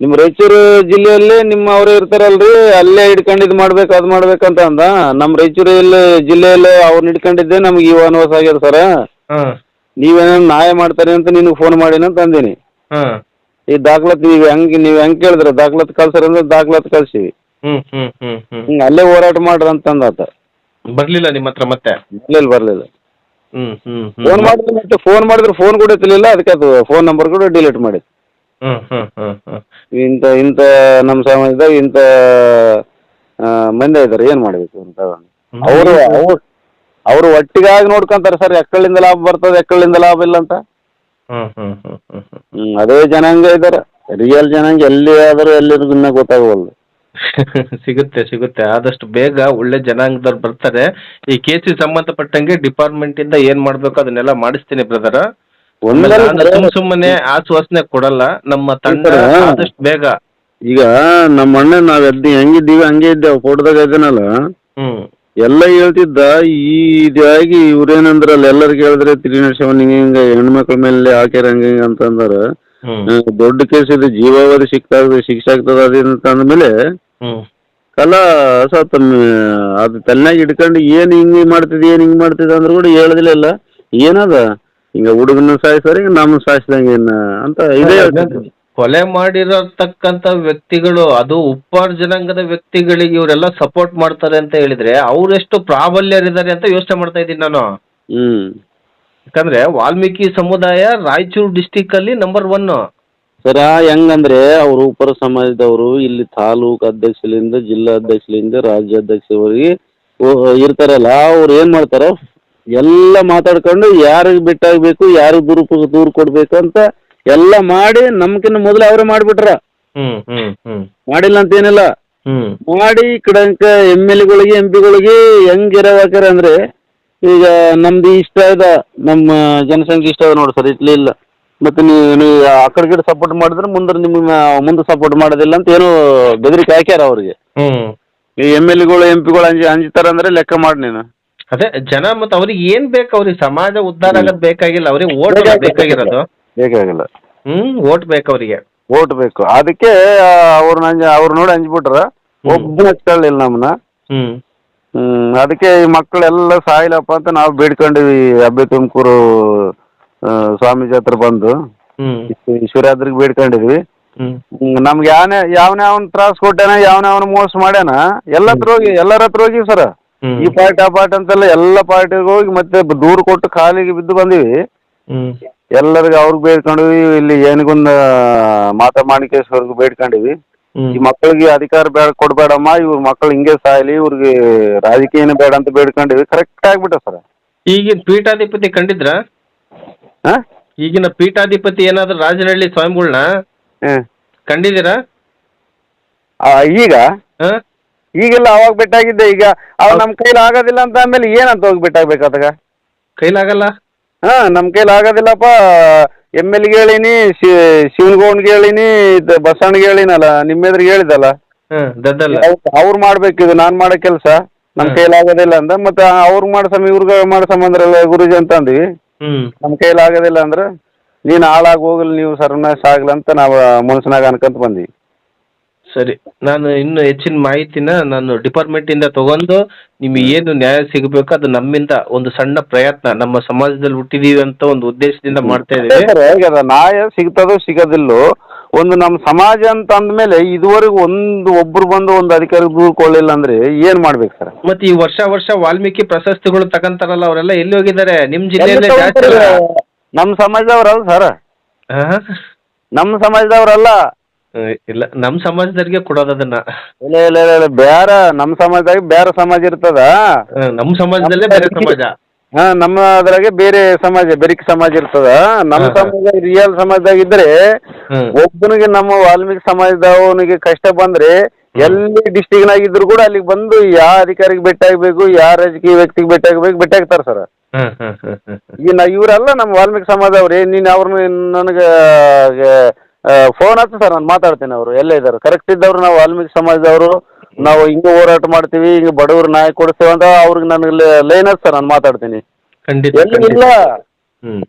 [SPEAKER 1] ನಿಮ್ಮ ರಾಯಚೂರು ಜಿಲ್ಲೆಯಲ್ಲಿ ನಿಮ್ಮ ಅವರೇ ಇರ್ತಾರಲ್ರಿ ಅಲ್ಲೇ ಹಿಡ್ಕೊಂಡು ಇದು ಮಾಡ್ಬೇಕು ಅದು ಮಾಡ್ಬೇಕಂತ ಅಂದ. ನಮ್ಮ ರಾಯಚೂರಲ್ಲಿ ಜಿಲ್ಲೆಯಲ್ಲಿ ಅವ್ರನ್ನ ಹಿಡ್ಕೊಂಡಿದ್ದೆ ನಮ್ಗೆ ಈ ಅನುವಾಸ ಆಗ್ಯದ ಸರ.
[SPEAKER 2] ಹಾ.
[SPEAKER 1] ನೀವೇನೋ ನ್ಯಾಯ ಮಾಡ್ತಾರೆ ಅಂತ ನಿನಗೆ ಫೋನ್ ಮಾಡಿನ ಅಂತ ಅಂದೀನಿ.
[SPEAKER 2] ಹಾ.
[SPEAKER 1] ಈ ದಾಖಲಾತಿ ನೀವು ಹೆಂಗೆ ನೀವು ಹೆಂಗೆ ಕೇಳಿದ್ರೆ? ದಾಖಲಾತಿ ಕಳ್ಸ್ರಿ ಅಂದ್ರೆ ದಾಖಲಾತಿ ಕಳ್ಸಿವಿ.
[SPEAKER 2] ಹ್ಮ್ ಹ್ಮ್ ಹ್ಮ್ ಹ್ಮ್.
[SPEAKER 1] ಹಿಂಗೆ ಅಲ್ಲೇ ಹೋರಾಟ ಮಾಡ್ರಿ ಅಂತ ಅಂದಾತ
[SPEAKER 2] ಬರ್ಲಿಲ್ಲ ನಿಮ್ಮ ಹತ್ರ ಮತ್ತೆ?
[SPEAKER 1] ಬರ್ಲಿಲ್ಲ ಬರಲಿಲ್ಲ.
[SPEAKER 2] ಹ್ಮ್ ಹ್ಮ್
[SPEAKER 1] ಫೋನ್ ಮಾಡಿದ್ರೆ ಮತ್ತೆ ಫೋನ್ ಮಾಡಿದ್ರೆ ಫೋನ್ ಕೂಡ ಎತ್ತಲಿಲ್ಲ ಅದಕ್ಕೆ ಅದು ಫೋನ್ ನಂಬರ್ ಕೂಡ ಡಿಲೀಟ್ ಮಾಡಿ
[SPEAKER 2] ಹ್ಮ್ ಇಂತ ಹ್ಮ್ ಹ್ಮ್.
[SPEAKER 1] ಇಂಥ ಇಂಥ ನಮ್ಮ ಸಮಾಜದಾಗ ಇಂತ ಆ, ಮಂದಿ ಇದ್ದಾರೆ ಏನು ಮಾಡಬೇಕು ಅಂತ ಅವರು ಅವ್ರು ಅವರು ಒಟ್ಟಿಗಾಗಿ ನೋಡ್ಕೊಂತಾರೆ ಸರ್ ಎಕ್ಕಳಿಂದ ಲಾಭ ಬರ್ತದೆ ಎಕ್ಕಳಿಂದ ಲಾಭ ಇಲ್ಲ ಅಂತ.
[SPEAKER 2] ಹ್ಮ್ ಹ್ಮ್ ಹ್ಮ್ ಹ್ಮ್ ಹ್ಮ್.
[SPEAKER 1] ಹ್ಮ್, ಅದೇ ಜನಾಂಗ ಇದ್ದಾರೆ ರಿಯಲ್ ಜನಾಂಗ ಎಲ್ಲಿ ಆದರೂ ಎಲ್ಲಿರಿಗೂ ಇನ್ನೂ ಗೊತ್ತಾಗವಲ್ದು.
[SPEAKER 2] ಸಿಗುತ್ತೆ ಸಿಗುತ್ತೆ. ಆದಷ್ಟು ಬೇಗ ಒಳ್ಳೆ ಜನಾಂಗದವ್ರು ಬರ್ತಾರೆ. ಈ ಕೇಸಿಗೆ ಸಂಬಂಧಪಟ್ಟಂಗೆ ಡಿಪಾರ್ಟ್ಮೆಂಟ್ ಇಂದ ಏನ್ ಮಾಡ್ಬೇಕು ಅದನ್ನೆಲ್ಲ ಮಾಡಿಸ್ತೀನಿ ಬ್ರದರ್
[SPEAKER 1] ಒಂದಲ್ಲ
[SPEAKER 2] ಸುಮ್ ಸುಮ್ಮನೆ ಆಶ್ವಾಸನೆ ಕೊಡಲ್ಲ. ನಮ್ಮ ತಂಡ
[SPEAKER 1] ಈ
[SPEAKER 2] ಆದಷ್ಟು ಬೇಗ.
[SPEAKER 1] ಈಗ ನಮ್ಮ ಅಣ್ಣ ನಾವ್ ಎದ್ದು ಹೆಂಗಿದ್ದೀವಿ ಹಂಗೆ ಇದ್ದೇವೆ ಫೋಟೋದಾಗ ಇದ್ದೀನಲ್ಲ
[SPEAKER 2] ಹ್ಮ್.
[SPEAKER 1] ಎಲ್ಲ ಹೇಳ್ತಿದ್ದ ಈ ಇದಾಗಿ ಇವ್ರೇನಂದ್ರಲ್ಲ ಎಲ್ಲರಿಗೆ ಹೇಳಿದ್ರೆ ತ್ರೀ ನರಸಿಂಹನ್ ಹಿಂಗ ಹಿಂಗೆ ಹೆಣ್ಮಕ್ಳ ಮೇಲೆ ಹಾಕ್ಯಾರ ಹಂಗ ಹಿಂಗ ಅಂತಂದ್ರ.
[SPEAKER 2] ಹ್ಮ್.
[SPEAKER 1] ದೊಡ್ಡ ಕೇಸ್ ಇದು ಜೀವಾವಧಿ ಸಿಕ್ತಾ ಶಿಕ್ಷೆ ಆಗ್ತದ ಅದಂತ ಅಂದಮೇಲೆ
[SPEAKER 2] ಹ್ಮ್.
[SPEAKER 1] ಕಲಾ ಸತ್ ಅದು ತಲೆನಾಗ ಇಟ್ಕೊಂಡು ಏನು ಹಿಂಗೆ ಮಾಡ್ತಿದ್ ಏನು ಹಿಂಗೆ ಮಾಡ್ತಿದ್ ಅಂದ್ರೆ ಕೂಡ ಹೇಳದಿಲ್ಲ ಏನದ? ಹಿಂಗ ಹುಡುಗನ ಸಾಯಿಸ್ತಾರೆ ನಮ್ ನಮ್ಮ ಸಾಯಿಸ್ದಂಗೆ ಏನ ಅಂತ ಇದೇ ಹೇಳ್ತಿದ್ರು.
[SPEAKER 2] ಕೊಲೆ ಮಾಡಿರತಕ್ಕಂತ ವ್ಯಕ್ತಿಗಳು ಅದು ಉಪ್ಪಾರ್ ಜನಾಂಗದ ವ್ಯಕ್ತಿಗಳಿಗೆ ಇವರೆಲ್ಲ ಸಪೋರ್ಟ್ ಮಾಡ್ತಾರೆ ಅಂತ ಹೇಳಿದ್ರೆ ಅವರೆಷ್ಟು ಪ್ರಾಬಲ್ಯರಿದ್ದಾರೆ ಅಂತ ಯೋಚನೆ ಮಾಡ್ತಾ ಇದ್ದೀನಿ ನಾನು.
[SPEAKER 1] ಹ್ಮ್.
[SPEAKER 2] ಯಾಕಂದ್ರೆ ವಾಲ್ಮೀಕಿ ಸಮುದಾಯ ರಾಯಚೂರು ಡಿಸ್ಟಿಕ್ ಅಲ್ಲಿ ನಂಬರ್ ಒನ್
[SPEAKER 1] ಸರ ಹೆಂಗಂದ್ರೆ ಅವರು ಉಪರ ಸಮಾಜದವರು ಇಲ್ಲಿ ತಾಲೂಕ್ ಅಧ್ಯಕ್ಷರಿಂದ ಜಿಲ್ಲಾ ಅಧ್ಯಕ್ಷರಿಂದ ರಾಜ್ಯ ಅಧ್ಯಕ್ಷವರಿಗೆ ಇರ್ತಾರಲ್ಲ ಅವ್ರು ಏನ್ ಮಾಡ್ತಾರ ಎಲ್ಲ ಮಾತಾಡ್ಕೊಂಡು ಯಾರಿಗೆ ಬಿಟ್ಟಾಗಬೇಕು ಯಾರಿಗೆ ದೂರ ದೂರ ಕೊಡ್ಬೇಕು ಅಂತ ಎಲ್ಲ ಮಾಡಿ ನಮ್ಕಿನ್ನ ಮೊದಲು ಅವರೇ ಮಾಡ್ಬಿಟ್ರ.
[SPEAKER 2] ಹ್ಮ್ ಹ್ಮ್ ಹ್ಮ್.
[SPEAKER 1] ಮಾಡಿಲ್ಲ ಅಂತ ಏನಿಲ್ಲ.
[SPEAKER 2] ಹ್ಮ್.
[SPEAKER 1] ಮಾಡಿ ಕಡಂಕ ಎಂ ಎಲ್ ಎಗಳಿಗೆ ಎಂ ಪಿಗಳಿಗೆ ಹೆಂಗ್ ಇರವಾಕ್ಯಾರ ಅಂದ್ರೆ ಈಗ ನಮ್ದು ಇಷ್ಟ ಅದ ನಮ್ಮ ಜನಸಂಖ್ಯೆ ಇಷ್ಟ ಅದ ನೋಡಿ ಸರ್ ಇಟ್ಲಿ ಇಲ್ಲ. ಮತ್ತೆ ನೀವು ನೀವು ಆ ಕಡೆ ಗಿಡ ಸಪೋರ್ಟ್ ಮಾಡಿದ್ರೆ ಮುಂದೆ ನಿಮ್ಗೆ ಮುಂದೆ ಸಪೋರ್ಟ್ ಮಾಡೋದಿಲ್ಲ ಅಂತ ಏನು ಬೆದರಿಕೆ ಹಾಕ್ಯಾರ ಅವ್ರಿಗೆ.
[SPEAKER 2] ಹ್ಮ್.
[SPEAKER 1] ಈ ಎಂ ಎಲ್ ಎಗಳು ಎಂ ಪಿಗಳು ಅಂಜಿ ಅಂಜಿತಾರ ಅಂದ್ರೆ ಲೆಕ್ಕ ಮಾಡಿ ನೀನು.
[SPEAKER 2] ಅದೇ ಜನ ಮತ್ತೆ ಅವ್ರಿಗೆ ಏನ್ ಬೇಕು ಅವ್ರಿಗೆ? ಸಮಾಜ ಉದ್ಧಾರ ಆಗೋದ್ ಬೇಕಾಗಿಲ್ಲ ಅವ್ರಿಗೆ ಓಟ್ ಬೇಕಾಗಿರೋದು.
[SPEAKER 1] ಬೇಕಾಗಿಲ್ಲ
[SPEAKER 2] ಹ್ಮ್ ಓಟ್ ಬೇಕು ಅವರಿಗೆ.
[SPEAKER 1] ಓಟ್ ಬೇಕು. ಅದಕ್ಕೆ ಅವ್ರನ್ನ ಅವ್ರ ಅವ್ರು ನೋಡಿ ಅಂಜ್ಬಿಟ್ರ. ಒಬ್ಬನ ಹಚ್ಕೊಳ್ಳಿಲ್ಲ ನಮ್ಮನ್ನ
[SPEAKER 2] ಹ್ಮ್.
[SPEAKER 1] ಹ್ಮ್ ಅದಕ್ಕೆ ಈ ಮಕ್ಕಳೆಲ್ಲ ಸಾಯ್ಲಪ್ಪ ಅಂತ ನಾವು ಬೇಡ್ಕೊಂಡಿವಿ. ಅಬ್ಬೆ ತುಮಕೂರು ಸ್ವಾಮೀಜಿ ಹತ್ರ ಬಂದು.
[SPEAKER 2] ಹ್ಮ್.
[SPEAKER 1] ಬೇಡ್ಕೊಂಡಿದ್ವಿ.
[SPEAKER 2] ಹ್ಮ್.
[SPEAKER 1] ನಮ್ಗೆ ಯಾವನೇ ಯಾವನೇ ಅವನ್ ತ್ರಾಸ ಕೊಟ್ಟಾನ ಯಾವನೇ ಅವನ ಮೋಸ ಮಾಡ್ಯಾನ ಎಲ್ಲ ಹತ್ರ ಹೋಗಿ ಎಲ್ಲರ ಹತ್ರ ಹೋಗಿ ಸರ್.
[SPEAKER 2] ಹ್ಮ್.
[SPEAKER 1] ಈ ಪಾರ್ಟಿ ಆ ಪಾರ್ಟಿ ಅಂತೆಲ್ಲ ಎಲ್ಲ ಪಾರ್ಟಿಗೆ ಹೋಗಿ ಮತ್ತೆ ದೂರ್ ದೂರ ಕೊಟ್ಟು ಕಾಲಿಗೆ ಬಿದ್ದು ಬಂದಿವಿ.
[SPEAKER 2] ಹ್ಮ್.
[SPEAKER 1] ಎಲ್ಲರಿಗೂ ಅವ್ರಿಗೆ ಬೇಡ್ಕೊಂಡಿವಿ ಇಲ್ಲಿ ಏನಿಗೊಂದ ಮಾತಾ ಮಾಣಿಕೇಶ್ವರ್ಗೂ ಬೇಡ್ಕೊಂಡಿವಿ ಈ ಮಕ್ಕಳಿಗೆ ಅಧಿಕಾರ ಬೇಡ ಕೊಡಬೇಡಮ್ಮ ಇವ್ರ ಮಕ್ಕಳು ಹಿಂಗೆ ಸಾಯಲಿ ಇವ್ರಿಗೆ ರಾಜಕೀಯನೇ ಬೇಡ ಅಂತ ಬೇಡ್ಕೊಂಡಿವಿ ಕರೆಕ್ಟ್ ಆಗ್ಬಿಟ್ಟ ಸರ್.
[SPEAKER 2] ಈಗಿನ ಪೀಠಾಧಿಪತಿ ಕಂಡಿದ್ರ?
[SPEAKER 1] ಹಾಂ?
[SPEAKER 2] ಈಗಿನ ಪೀಠಾಧಿಪತಿ ಏನಾದ್ರು ರಾಜನಹಳ್ಳಿ ಸ್ವಾಮಿಗಳನ್ನ
[SPEAKER 1] ಹಾಂ.
[SPEAKER 2] ಕಂಡಿದ್ದೀರಾ?
[SPEAKER 1] ಈಗ?
[SPEAKER 2] ಹ.
[SPEAKER 1] ಈಗೆಲ್ಲ ಅವಾಗ ಬೆಟ್ಟಾಗಿದ್ದೆ ಈಗ ಅವ್ ನಮ್ಮ ಕೈಲಿ ಆಗೋದಿಲ್ಲ ಅಂತ ಆಮೇಲೆ ಏನಂತ ಹೋಗಿ ಬೆಟ್ಟಾಗ್ಬೇಕಾದಾಗ
[SPEAKER 2] ಕೈಲಾಗಲ್ಲ.
[SPEAKER 1] ಹಾಂ ನಮ್ಮ ಕೈಲಿ ಆಗೋದಿಲ್ಲಪ್ಪ. ಎಂ ಎಲ್ಗೆ ಹೇಳಿನಿ ಶಿವನಗೌಡ್ಗೆ ಹೇಳಿನಿ ಇದು ಬಸವಣ್ಣಗೆ ಹೇಳಿನಲ್ಲ ನಿಮ್ಮ ಎದುರಿಗೆ ಹೇಳಿದಲ್ಲ?
[SPEAKER 2] ಹ್ಮ್ ದದ್ದಲ್ಲ.
[SPEAKER 1] ಅವ್ರು ಮಾಡ್ಬೇಕು ಇದು ನಾನು ಮಾಡೋ ಕೆಲಸ.
[SPEAKER 2] ನಮ್.
[SPEAKER 1] ಕೈಲಿ ಆಗೋದಿಲ್ಲ ಅಂದ ಮತ್ತೆ ಅವ್ರು ಮಾಡ್ಸಮ್ ಇವ್ರಿಗೆ ಮಾಡ್ಸಮ್ ಅಂದ್ರಲ್ಲ ಗುರುಜಿ ಅಂತ ಅಂದ್ವಿ
[SPEAKER 2] ನಮ್
[SPEAKER 1] ನಮ್ಮ ಕೈಲಿ ಆಗೋದಿಲ್ಲ ಅಂದ್ರೆ ನೀನ್ ಹಾಳಾಗಿ ಹೋಗಲಿ ನೀವು ಸರ್ವನಾಶ ಆಗ್ಲಿ ಅಂತ ನಾವು ಮನಸ್ಸಿನಾಗ ಅನ್ಕೊಂತ ಬಂದ್ವಿ.
[SPEAKER 2] ಸರಿ. ನಾನು ಇನ್ನು ಹೆಚ್ಚಿನ ಮಾಹಿತಿನ ನಾನು ಡಿಪಾರ್ಟ್ಮೆಂಟ್ ಇಂದ ತಗೊಂಡು ನಿಮಗೆ ಏನು ನ್ಯಾಯ ಸಿಗಬೇಕು ಅದು ನಮ್ಮಿಂದ ಒಂದು ಸಣ್ಣ ಪ್ರಯತ್ನ. ನಮ್ಮ ಸಮಾಜದಲ್ಲಿ ಹುಟ್ಟಿದೀವಿ ಅಂತ ಒಂದು ಉದ್ದೇಶದಿಂದ ಮಾಡ್ತಾ ಇದ್ದೀವಿ.
[SPEAKER 1] ಸರ್, ಈಗ ಅದು ನ್ಯಾಯ ಸಿಗ್ತದೋ ಸಿಗೋದಿಲ್ಲೋ ಒಂದು ನಮ್ಮ ಸಮಾಜ ಅಂತ ಅಂದ್ಮೇಲೆ ಇದುವರೆಗೂ ಒಂದು ಒಬ್ರು ಬಂದು ಒಂದು ಅಧಿಕಾರಿ ದೂರ್ಕೊಳ್ಳಿಲ್ಲ ಅಂದ್ರೆ ಏನ್ ಮಾಡ್ಬೇಕು ಸರ್?
[SPEAKER 2] ಮತ್ತೆ ಈ ವರ್ಷ ವರ್ಷ ವಾಲ್ಮೀಕಿ ಪ್ರಶಸ್ತಿಗಳು ತಗೊಂತಾರಲ್ಲ ಅವರೆಲ್ಲ ಎಲ್ಲಿ ಹೋಗಿದ್ದಾರೆ? ನಿಮ್ ಜಿಲ್ಲೆಯಲ್ಲಿ ಜಾಸ್ತಿ
[SPEAKER 1] ನಮ್ಮ ಸಮಾಜದವ್ರಲ್ಲ ಸರ್. ನಮ್ಮ ಸಮಾಜದವ್ರಲ್ಲ.
[SPEAKER 2] ಇಲ್ಲ ನಮ್ಮ ಸಮಾಜದವ್ರಿಗೆ ಕೊಡೋದು ಅದನ್ನ
[SPEAKER 1] ಇಲ್ಲ ಇಲ್ಲ ಇಲ್ಲ, ಇಲ್ಲ ಬೇರೆ ನಮ್ಮ ಸಮಾಜದಾಗ ಬೇರೆ ಸಮಾಜ ಇರ್ತದ.
[SPEAKER 2] ನಮ್ಮ ಸಮಾಜದಲ್ಲೇ ಬೇರೆ ಸಮಾಜ.
[SPEAKER 1] ಹಾ ನಮ್ಮ ಅದ್ರಾಗೆ ಬೇರೆ ಸಮಾಜ ಬೆರಿಕ್ ಸಮಾಜ ಇರ್ತದ. ನಮ್ಮ
[SPEAKER 2] ಹಾ.
[SPEAKER 1] ಸಮಾಜ ರಿಯಲ್ ಸಮಾಜದಾಗ ಇದ್ರೆ
[SPEAKER 2] ಹ್ಮ್
[SPEAKER 1] ಒಬ್ಬನಿಗೆ ನಮ್ಮ ವಾಲ್ಮೀಕಿ ಸಮಾಜದವನಿಗೆ ಕಷ್ಟ ಬಂದ್ರೆ ಎಲ್ಲಿ ಡಿಸ್ಟಿಕ್ನಾಗ ಇದ್ರು ಕೂಡ ಅಲ್ಲಿಗೆ ಬಂದು ಯಾವ ಅಧಿಕಾರಿಗೆ ಭೇಟಿಯಾಗಬೇಕು ಯಾವ ರಾಜಕೀಯ ವ್ಯಕ್ತಿಗೆ ಭೇಟಿಯಾಗಬೇಕು ಭೇಟಿಯಾಗ್ತಾರೆ ಸರ್.
[SPEAKER 2] ಹ್ಮ್ ಹ್ಮ್ ಹ್ಮ್ ಹ್ಮ್ ಹ್ಮ್.
[SPEAKER 1] ಈಗ ನಾ ಇವರೆಲ್ಲ ನಮ್ಮ ವಾಲ್ಮೀಕಿ ಸಮಾಜದವ್ರಿ ನೀನ್ ಅವ್ರನ್ನ ನನಗೆ ಫೋನ್ ಹಚ್ಚು ಸರ್ ನಾನು ಮಾತಾಡ್ತೀನಿ ಅವರು. ಎಲ್ಲೇ ಇದ್ದಾರೆ? ಕರೆಕ್ಟ್ ಇದ್ದವ್ರು ನಾವು ವಾಲ್ಮೀಕಿ ಸಮಾಜದವರು. ನಾವು ಹಿಂಗೆ ಹೋರಾಟ ಮಾಡ್ತೀವಿ ಹಿಂಗೆ ಬಡವ್ರ ನ್ಯಾಯ ಕೊಡಿಸ್ತೀವಿ ಅಂತ ಅವ್ರಿಗೆ ನನಗೆ ಲೈನ್ ಹಚ್ಚಿ ಸರ್ ನಾನು ಮಾತಾಡ್ತೀನಿ.
[SPEAKER 2] ಖಂಡಿತ
[SPEAKER 1] ಎಲ್ಲಿ ಇಲ್ಲ?
[SPEAKER 2] ಹ್ಮ್.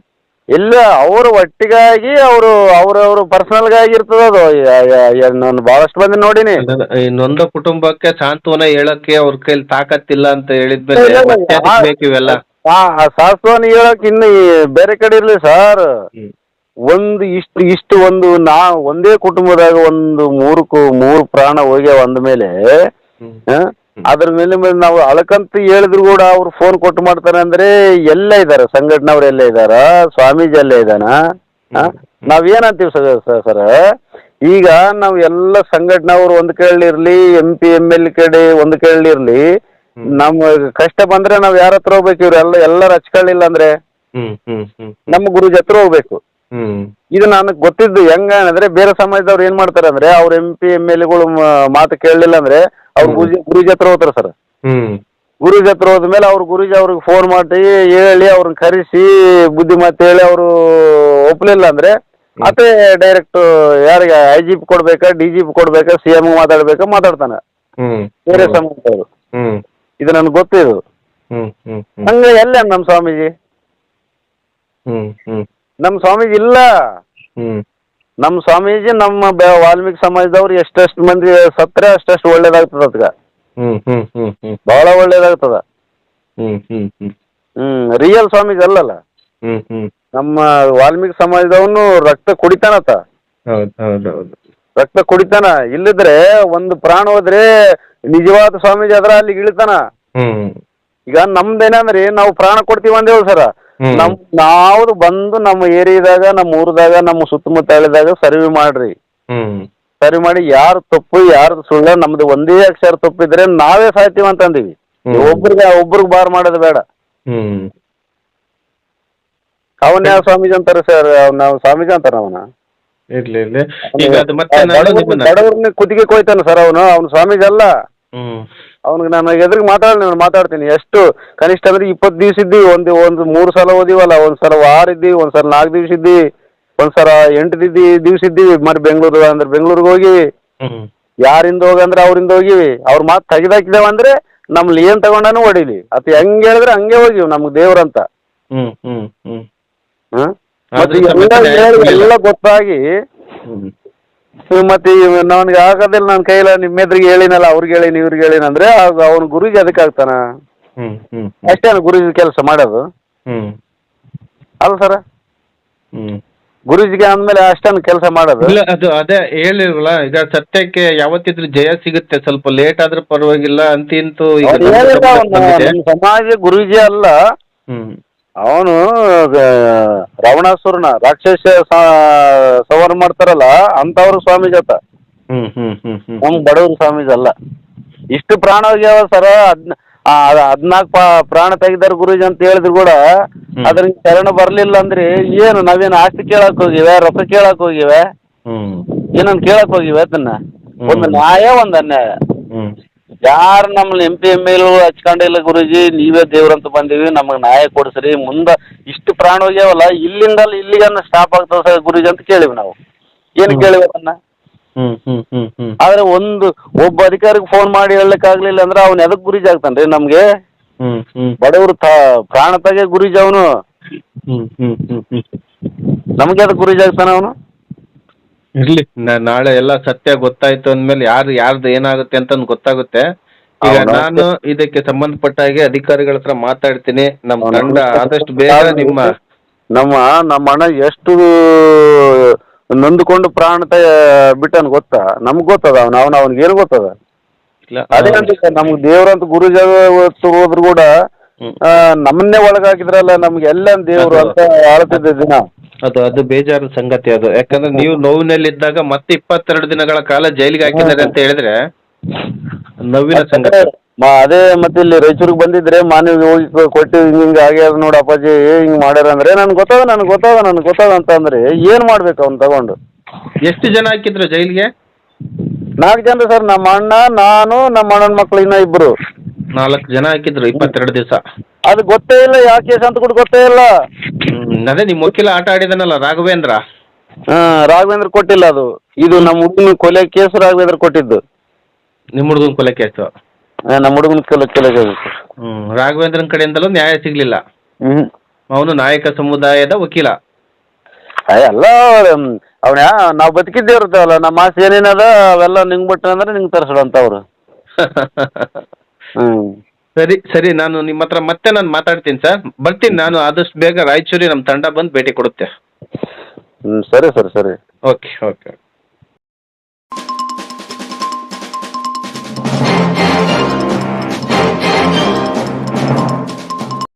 [SPEAKER 1] ಇಲ್ಲ ಅವರು ಒಟ್ಟಿಗಾಗಿ ಅವರು ಅವ್ರವ್ರ ಪರ್ಸನಲ್ಗಾಗಿ ಇರ್ತದ ಅದು. ಯ- ಯ- ಯ- ನಾನು ಭಾಳಷ್ಟು ಮಂದಿ ನೋಡೀನಿ.
[SPEAKER 2] ಈ ನೊಂದ ಕುಟುಂಬಕ್ಕೆ ಸಾಂತ್ವನ ಹೇಳಕ್ಕೆ ಅವ್ರ ಕೈಲಿ ತಾಕತ್ತಿಲ್ಲ ಅಂತ ಹೇಳಿದ್ಮೇಲೆ
[SPEAKER 1] ಇಲ್ಲ, ಇಲ್ಲ,
[SPEAKER 2] ಮತ್ತೆ ಅದಕ್ಕೆ
[SPEAKER 1] ಆ-
[SPEAKER 2] ಬೇಕು ಇವೆಲ್ಲ?
[SPEAKER 1] ಆ ಶಾಸ್ತ್ರವನ್ನು ಹೇಳಕ್ ಇನ್ನು ಈ ಬೇರೆ ಕಡೆ ಇರ್ಲಿ ಸರ್.
[SPEAKER 2] ಹ್ಮ್.
[SPEAKER 1] ಒಂದು ಇಷ್ಟು ಇಷ್ಟು ಒಂದು ನಾ ಒಂದೇ ಕುಟುಂಬದಾಗ ಒಂದು ಮೂರು ಕು ಮೂರು ಪ್ರಾಣ ಹೋಗ್ಯಾವ ಅಂದ ಮೇಲೆ
[SPEAKER 2] ಹ್ಮ್.
[SPEAKER 1] ಅದ್ರ ಮೇಲೆ ಮೇಲೆ ನಾವು ಅಳಕಂತ ಹೇಳಿದ್ರು ಕೂಡ ಅವ್ರು ಫೋನ್ ಕೊಟ್ಟು ಮಾಡ್ತಾರೆ ಅಂದ್ರೆ ಎಲ್ಲ ಇದ್ದಾರೆ ಸಂಘಟನವ್ರು ಎಲ್ಲ ಇದ್ದಾರ ಸ್ವಾಮೀಜಿ ಎಲ್ಲ ಇದ್ದಾನ ನಾವೇನಂತೀವಿ ಸರ್ ಸರ್? ಈಗ ನಾವು ಎಲ್ಲ ಸಂಘಟನೆಯವ್ರು ಒಂದ್ ಕೇಳಿರ್ಲಿ ಎಂ ಪಿ ಎಂ ಎಲ್ ಕಡೆ ಒಂದ್ ಕೇಳಿರ್ಲಿ ನಮ್ಮ ಕಷ್ಟ ಬಂದ್ರೆ ನಾವ್ ಯಾರ ಹತ್ರ ಹೋಗ್ಬೇಕು ಇವ್ರೆಲ್ಲ ಎಲ್ಲರ ಹಚ್ಕೊಳ್ಳಿಲ್ಲ ಅಂದ್ರೆ?
[SPEAKER 2] ಹ್ಮ್ ಹ್ಮ್ ಹ್ಮ್
[SPEAKER 1] ನಮ್ಮ ಗುರುಜಿ ಹತ್ರ ಹೋಗ್ಬೇಕು.
[SPEAKER 2] ಹ್ಮ್.
[SPEAKER 1] ಇದು ನನಗೆ ಗೊತ್ತಿದ್ದು ಹೆಂಗ ಅಂದ್ರೆ ಬೇರೆ ಸಮಾಜದವ್ರು ಏನ್ ಮಾಡ್ತಾರೆ ಅಂದ್ರೆ ಅವ್ರ ಎಂ ಪಿ ಎಂ ಎಲ್ಗಳು ಮಾತು ಕೇಳಲಿಲ್ಲ ಅಂದ್ರೆ ಅವ್ರ ಗುರುಜಿ ಗುರುಜಿ ಹತ್ರ ಹೋಗ್ತಾರೆ ಸರ್.
[SPEAKER 2] ಹ್ಮ್.
[SPEAKER 1] ಗುರುಜಿ ಹತ್ರ ಹೋದ್ಮೇಲೆ ಅವ್ರ ಗುರುಜಿ ಅವ್ರಿಗೆ ಫೋನ್ ಮಾಡಿ ಹೇಳಿ ಅವ್ರನ್ನ ಕರೆಸಿ ಬುದ್ಧಿ ಮಾತು ಹೇಳಿ ಅವರು ಒಪ್ಪಲಿಲ್ಲ ಅಂದ್ರೆ ಮತ್ತೆ ಡೈರೆಕ್ಟ್ ಯಾರಿಗೆ ಐ ಜಿ ಪಿ ಕೊಡ್ಬೇಕಾ ಡಿ ಜಿ ಪಿ ಕೊಡ್ಬೇಕಾ ಸಿ ಎಂ ಮಾತಾಡ್ಬೇಕಾ ಮಾತಾಡ್ತಾನೆ.
[SPEAKER 2] ಹ್ಮ್.
[SPEAKER 1] ಬೇರೆ ಸಮಾಜದವರು.
[SPEAKER 2] ಹ್ಮ್.
[SPEAKER 1] ಇದು ನನ್ಗೆ ಗೊತ್ತಿದ್ದು
[SPEAKER 2] ಹ್ಮ್ ಹ್ಮ್ ಹ್ಮ್.
[SPEAKER 1] ಹಂಗೆ ಎಲ್ಲ ನಮ್ಮ ಸ್ವಾಮೀಜಿ.
[SPEAKER 2] ಹ್ಮ್ ಹ್ಮ್.
[SPEAKER 1] ನಮ್ಮ ಸ್ವಾಮೀಜಿ ಇಲ್ಲ.
[SPEAKER 2] ಹ್ಮ್.
[SPEAKER 1] ನಮ್ಮ ಸ್ವಾಮೀಜಿ ನಮ್ಮ ಬ- ವಾಲ್ಮೀಕಿ ಸಮಾಜದವ್ರು ಎಷ್ಟೆಷ್ಟು ಮಂದಿ ಸತ್ರೆ ಅಷ್ಟೆಷ್ಟು ಒಳ್ಳೇದಾಗ್ತದ ಅದಕ್ಕೆ
[SPEAKER 2] ಹ್ಮ್ ಹ್ಮ್ ಹ್ಮ್ ಹ್ಮ್.
[SPEAKER 1] ಬಹಳ ಒಳ್ಳೇದಾಗ್ತದ.
[SPEAKER 2] ಹ್ಮ್ ಹ್ಮ್ ಹ್ಮ್.
[SPEAKER 1] ಹ್ಮ್ ರಿಯಲ್ ಸ್ವಾಮೀಜಿ ಅಲ್ಲಲ್ಲ.
[SPEAKER 2] ಹ್ಮ್ ಹ್ಮ್.
[SPEAKER 1] ನಮ್ಮ ವಾಲ್ಮೀಕಿ ಸಮಾಜದವನು ರಕ್ತ ಕುಡಿತಾನತ.
[SPEAKER 2] ಹೌದು ಹೌದು ಹೌದು.
[SPEAKER 1] ರಕ್ತ ಕುಡಿತಾನ. ಇಲ್ಲಿದ್ರೆ ಒಂದು ಪ್ರಾಣ ಹೋದ್ರೆ ನಿಜವಾದ ಸ್ವಾಮೀಜಿ ಅದ್ರ ಅಲ್ಲಿಗೆ ಇಳಿತಾನ.
[SPEAKER 2] ಹ್ಮ್.
[SPEAKER 1] ಈಗ ನಮ್ದೇನಂದ್ರೆ ನಾವು ಪ್ರಾಣ ಕೊಡ್ತೀವಿ ಅಂದೇವ್ ಸರ
[SPEAKER 2] ಹ್ಮ್.
[SPEAKER 1] ನಮ್ ನಾವು ಬಂದು ನಮ್ಮ ಏರಿಯಾದಾಗ ನಮ್ಮ ಊರದಾಗ ನಮ್ಮ ಸುತ್ತಮುತ್ತ ಹಳ್ಳಿದಾಗ ಸರ್ವೆ ಮಾಡ್ರಿ.
[SPEAKER 2] ಹ್ಮ್.
[SPEAKER 1] ಸರಿ ಮಾಡಿ ಯಾರು ತಪ್ಪು ಯಾರು ಸುಳ್ಳ ನಮ್ದು ಒಂದೇ ಅಕ್ಷರ ತಪ್ಪಿದ್ರೆ ನಾವೇ ಸಾಯ್ತೀವಿ ಅಂತ ಅಂದೀವಿ.
[SPEAKER 2] ಹ್ಮ್.
[SPEAKER 1] ಒಬ್ರಿಗೆ ಒಬ್ರಿಗೆ ಬಾರ್ ಮಾಡೋದು ಬೇಡ.
[SPEAKER 2] ಹ್ಮ್.
[SPEAKER 1] ಅವನ್ ಯಾವ ಸ್ವಾಮೀಜಿ ಅಂತಾರೆ ಸರ್ ನಾವು ಸ್ವಾಮೀಜಿ ಅಂತಾರ ಅವನ?
[SPEAKER 2] ಇರ್ಲಿ ಇರ್ಲಿ. ಈಗ ಅದು ಮತ್ತೆ ನಾನು ನಿಮ್ಮನ್ನ
[SPEAKER 1] ಬಡವ್ರನ್ನ ಕುತ್ತಿಗೆ ಕೊಯ್ತಾನ ಸರ್ ಅವನು. ಅವ್ನು ಸ್ವಾಮೀಜಿ ಅಲ್ಲ.
[SPEAKER 2] ಹ್ಮ್.
[SPEAKER 1] ಅವ್ನಿಗೆ ನಾನು ಎದುರಿಗೆ ಮಾತಾಡಿ ನಾನು ಮಾತಾಡ್ತೀನಿ. ಎಷ್ಟು ಕನಿಷ್ಠ ಅಂದ್ರೆ ಇಪ್ಪತ್ತು ದಿವ್ಸ ಇದ್ದೀವಿ ಒಂದು ಒಂದು ಮೂರು ಸಲ ಓದಿವಲ್ಲ ಒಂದು ಸಲ ವಾರ ಇದ್ದೀವಿ ಒಂದು ಸಲ ನಾಲ್ಕು ದಿವ್ಸ ಇದ್ದೀವಿ ಒಂದು ಸಲ ಎಂಟು ದಿದ್ದಿ ದಿವಸ ಇದ್ದೀವಿ ಮರಿ ಬೆಂಗಳೂರು ಅಂದ್ರೆ ಬೆಂಗಳೂರಿಗೆ
[SPEAKER 2] ಹೋಗಿ
[SPEAKER 1] ಯಾರಿಂದ ಹೋಗಂದ್ರೆ ಅವ್ರಿಂದ ಹೋಗಿವಿ. ಅವ್ರ ಮಾತು ತೆಗೆದಾಕಿದೇವ ಅಂದ್ರೆ ನಮ್ಲಿ ಏನ್ ತಗೊಂಡಾನು ಹೊಡಿಲಿ. ಅದು ಹೆಂಗ್ ಹೇಳಿದ್ರೆ ಹಂಗೆ ಹೋಗಿವಿ ನಮ್ಗೆ ದೇವ್ರಂತ.
[SPEAKER 2] ಹ್ಮ್ ಹ್ಮ್ ಹ್ಮ್.
[SPEAKER 1] ಎಲ್ಲ ಗೊತ್ತಾಗಿ
[SPEAKER 2] ಹ್ಮ್,
[SPEAKER 1] ಮತ್ತೆ ನನಗೆ ಆಗೋದಿಲ್ಲ ನನ್ನ ಕೈಲ ನಿಮ್ಮ ಎದುರಿಗೆ ಹೇಳಿನಲ್ಲ ಅವ್ರಿಗೆ ಹೇಳಿನಿ ಇವ್ರಿಗೆ ಹೇಳಿನ ಅಂದ್ರೆ ಅವನು ಗುರುಗೆ ಅದಕ್ಕೆ ಆಗ್ತಾನ? ಅಷ್ಟೇ ಗುರುಜಿ ಕೆಲಸ ಮಾಡೋದು.
[SPEAKER 2] ಹ್ಮ್.
[SPEAKER 1] ಅಲ್ಲ ಸರ? ಗುರುಜಿಗೆ ಅಂದ್ಮೇಲೆ ಅಷ್ಟೊಂದು ಕೆಲಸ ಮಾಡೋದು.
[SPEAKER 2] ಇಲ್ಲ ಅದು ಅದೇ ಹೇಳಿಲ್ವಲ್ಲ ಈಗ ಸತ್ಯಕ್ಕೆ ಯಾವತ್ತಿದ್ರು ಜಯ ಸಿಗುತ್ತೆ ಸ್ವಲ್ಪ ಲೇಟ್ ಆದ್ರೂ ಪರವಾಗಿಲ್ಲ ಅಂತ ಇಂತೂ ಈಗ
[SPEAKER 1] ಅವ್ನು ಹೇಳಿದ ಅವ್ನು, ನಮ್ಮ ಸಮಾಜ ಗುರುಜಿ ಅಲ್ಲ.
[SPEAKER 2] ಹ್ಮ್.
[SPEAKER 1] ಅವನು ರಾವಣಾಸುರನ ರಾಕ್ಷಸ ಸವರ್ ಮಾಡ್ತಾರಲ್ಲ ಅಂತವ್ರ ಸ್ವಾಮಿ ಜಾತ
[SPEAKER 2] ಹ್ಮ್ ಹ್ಮ್ ಹ್ಮ್ ಹ್ಮ್.
[SPEAKER 1] ನಮ್ ಬಡವ್ರ ಸ್ವಾಮೀಜ್ ಅಲ್ಲ ಇಷ್ಟು ಪ್ರಾಣ ಹೋಗ್ಯಾವ ಸರ ಹದಿನಾಲ್ಕು ಪ್ರಾಣ ತೆಗಿದಾರ ಗುರುಜಿ ಅಂತ ಹೇಳಿದ್ರು ಕೂಡ. ಅದ್ರ ಶರಣ ಬರ್ಲಿಲ್ಲ ಅಂದ್ರೆ ಏನು ನಾವೇನು ಆಸ್ತಿ ಕೇಳಕ್ ಹೋಗಿವೆ ರೊಕ್ಕ ಕೇಳಕ್ ಹೋಗಿವೆ? ಏನನ್ ಕೇಳಕ್ ಹೋಗಿವೆ ಅದನ್ನ. ಒಂದು ನ್ಯಾಯ ಒಂದು ಅನ್ಯಾಯ. ಯಾರು ನಮ್ಮನ್ನ ಎಂ ಪಿ ಎಂ ಎಲ್ ಹಚ್ಕೊಂಡಿಲ್ಲ ಗುರುಜಿ ನೀವೇ ದೇವ್ರಂತ ಬಂದೀವಿ ನಮಗೆ ನ್ಯಾಯ ಕೊಡಿಸ್ರಿ. ಮುಂದೆ ಇಷ್ಟು ಪ್ರಾಣ ಹೋಗ್ಯಾವಲ್ಲ ಇಲ್ಲಿಂದ ಇಲ್ಲಿಗನ್ನ ಸ್ಟಾಪ್ ಆಗ್ತದ ಸರ್ ಗುರುಜಿ ಅಂತ ಕೇಳಿವಿ ನಾವು. ಏನು. ಕೇಳಿವಿ ಅದನ್ನ ಆದ್ರೆ ಒಂದು ಒಬ್ಬ ಅಧಿಕಾರಿಗೆ ಫೋನ್ ಮಾಡಿ ಹೇಳಕ್ಕಾಗ್ಲಿಲ್ಲ ಅಂದ್ರೆ ಅವ್ನು ಎದಕ್ ಗುರುಜಿ ಆಗ್ತಾನ್ರಿ ನಮ್ಗೆ? ಬಡವರು ಪ್ರಾಣ ತಗೆ ಗುರುಜಿ ಅವನು. ನಮ್ಗೆ ಅದಕ್ಕೆ ಗುರುಜಿ ಆಗ್ತಾನ ಅವನು?
[SPEAKER 2] ಇರ್ಲಿ. ನಾಳೆ ಎಲ್ಲ ಸತ್ಯ ಗೊತ್ತಾಯ್ತು ಅಂದ್ಮೇಲೆ ಯಾರು ಯಾರ್ದು ಏನಾಗುತ್ತೆ ಅಂತ ಗೊತ್ತಾಗುತ್ತೆ. ಈಗ
[SPEAKER 1] ಹೌದು.
[SPEAKER 2] ನಾನು ಇದಕ್ಕೆ ಸಂಬಂಧಪಟ್ಟ ಹಾಗೆ ಅಧಿಕಾರಿಗಳ ಹತ್ರ ಮಾತಾಡ್ತೀನಿ. ನಮ್ಮ
[SPEAKER 1] ಹೌದು.
[SPEAKER 2] ತಂಡ ಆದಷ್ಟು ಬೇಗ ನಿಮ್ಮ
[SPEAKER 1] ನಮ್ಮ ನಮ್ಮ ಅಣ್ಣ ಎಷ್ಟು ನೊಂದುಕೊಂಡು ಪ್ರಾಣ ತ ಬಿಟ್ಟನ್ ಗೊತ್ತಾ? ನಮ್ಗ್ ಗೊತ್ತದ ಅವ್ನ ಅವ್ನು ಅವ್ನಿಗೆ ಏನು ಗೊತ್ತದ?
[SPEAKER 2] ಇಲ್ಲ,
[SPEAKER 1] ಅದೇ ಅಂತ ನಮ್ಗೆ ದೇವ್ರಂತ ಗುರುಜಿ ಹೋದ್ರು ಕೂಡ
[SPEAKER 2] ಹ್ಮ್.
[SPEAKER 1] ಆ, ನಮ್ಮನ್ನೇ ಒಳಗಾಕಿದ್ರಲ್ಲ ನಮ್ಗೆ ಎಲ್ಲ ದೇವ್ರು ಅಂತ ಆಳ್ತಿದ್ದ ದಿನ.
[SPEAKER 2] ಅದು ಅದು ಬೇಜಾರು ಸಂಗತಿ ಅದು. ಯಾಕಂದ್ರೆ ನೀವು ನೋವಿನಲ್ಲಿದ್ದಾಗ ಮತ್ತೆ ಇಪ್ಪತ್ತೆರಡು ದಿನಗಳ ಕಾಲ ಜೈಲಿಗೆ ಹಾಕಿದ್ದಾರೆ ಅಂತ ಹೇಳಿದ್ರೆ ನೋವಿನ ಸಂಗತಿ.
[SPEAKER 1] ಮ- ಅದೇ ಮತ್ತೆ ಇಲ್ಲಿ ರಾಯಚೂರಿಗೆ ಬಂದಿದ್ರೆ ಮಾನವಿಗೆ ಹೋಗಿ ಕೊ- ಕೊಟ್ಟು ಹಿಂಗ ಹಿಂಗ್ ಆಗ್ಯಾದ ನೋಡು ಅಪ್ಪಾಜಿ ಹಿಂಗ್ ಮಾಡ್ಯಾರ ಅಂದ್ರೆ ನನ್ಗೆ ಗೊತ್ತದ ನನ್ಗೆ ಗೊತ್ತದ ನನ್ಗೆ ಗೊತ್ತದ ಅಂತ ಅಂದ್ರೆ ಏನ್ ಮಾಡ್ಬೇಕು ಅವ್ನ್ ತಗೊಂಡು?
[SPEAKER 2] ಎಷ್ಟು ಜನ ಹಾಕಿದ್ರು ಜೈಲಿಗೆ?
[SPEAKER 1] ನಾಲ್ಕು ಜನ ಸರ್ ನಮ್ಮ ಅಣ್ಣ ನಾನು ನಮ್ಮ ಅಣ್ಣನ ಮಕ್ಳು ಇನ್ನ ಇಬ್ರು.
[SPEAKER 2] ನಾಲ್ಕು ಜನ ಹಾಕಿದ್ರು ಇಪ್ಪತ್ತೆರಡು ದಿವಸ.
[SPEAKER 1] ಅದು ಗೊತ್ತೇ ಇಲ್ಲ ಯಾಕೆ ಕೇಸ್ ಅಂತ ಕೂಡ ಗೊತ್ತೇ ಇಲ್ಲ.
[SPEAKER 2] ಹ್ಮ್ ಅದೇ ನಿಮ್ಮ ವಕೀಲ ಆಟ ಆಡಿದನಲ್ಲ ರಾಘವೇಂದ್ರ?
[SPEAKER 1] ಹಾ ರಾಘವೇಂದ್ರ ಕೊಟ್ಟಿಲ್ಲ ಅದು. ಇದು ನಮ್ಮ ಹುಡುಗನ ಕೊಲೆ ಕೇಸು ರಾಘವೇಂದ್ರ ಕೊಟ್ಟಿದ್ದು.
[SPEAKER 2] ನಿಮ್ಮ ಹುಡುಗನ ಕೊಲೆ ಕೇಸು?
[SPEAKER 1] ನಮ್ಮ ಹುಡುಗನ ಕೊಲೆ ಕೊಲೆ ಕೇಸು.
[SPEAKER 2] ಹ್ಮ್ ರಾಘವೇಂದ್ರನ್ ಕಡೆಯಿಂದಲೂ ನ್ಯಾಯ ಸಿಗ್ಲಿಲ್ಲ.
[SPEAKER 1] ಹ್ಮ್.
[SPEAKER 2] ಅವನು ನಾಯಕ ಸಮುದಾಯದ ವಕೀಲ.
[SPEAKER 1] ಎಲ್ಲ ಅವನ ನಾವು ಬದುಕಿದ್ದೇ ಇರ್ತಾವಲ್ಲ ನಮ್ಮ ಆಸೆ ಏನೇನದ ಅವೆಲ್ಲ ನಿಂಗ್ ಬಿಟ್ಟ ಅಂದ್ರೆ ನಿಂಗೆ ತರಿಸೋಣಂತ ಅವ್ರು. ಹ್ಮ್.
[SPEAKER 2] ಸರಿ ಸರಿ ನಾನು ನಿಮ್ಮ ಹತ್ರ ಮತ್ತೆ ನಾನು ಮಾತಾಡ್ತೀನಿ ಸರ್. ಬರ್ತೀನಿ ನಾನು ಆದಷ್ಟು ಬೇಗ ರಾಯಚೂರಿ ನಮ್ಮ ತಂಡ ಬಂದು ಭೇಟಿ ಕೊಡುತ್ತೆ.
[SPEAKER 1] ಹ್ಮ್ ಸರಿ ಸರಿ ಸರಿ.
[SPEAKER 2] Okay okay.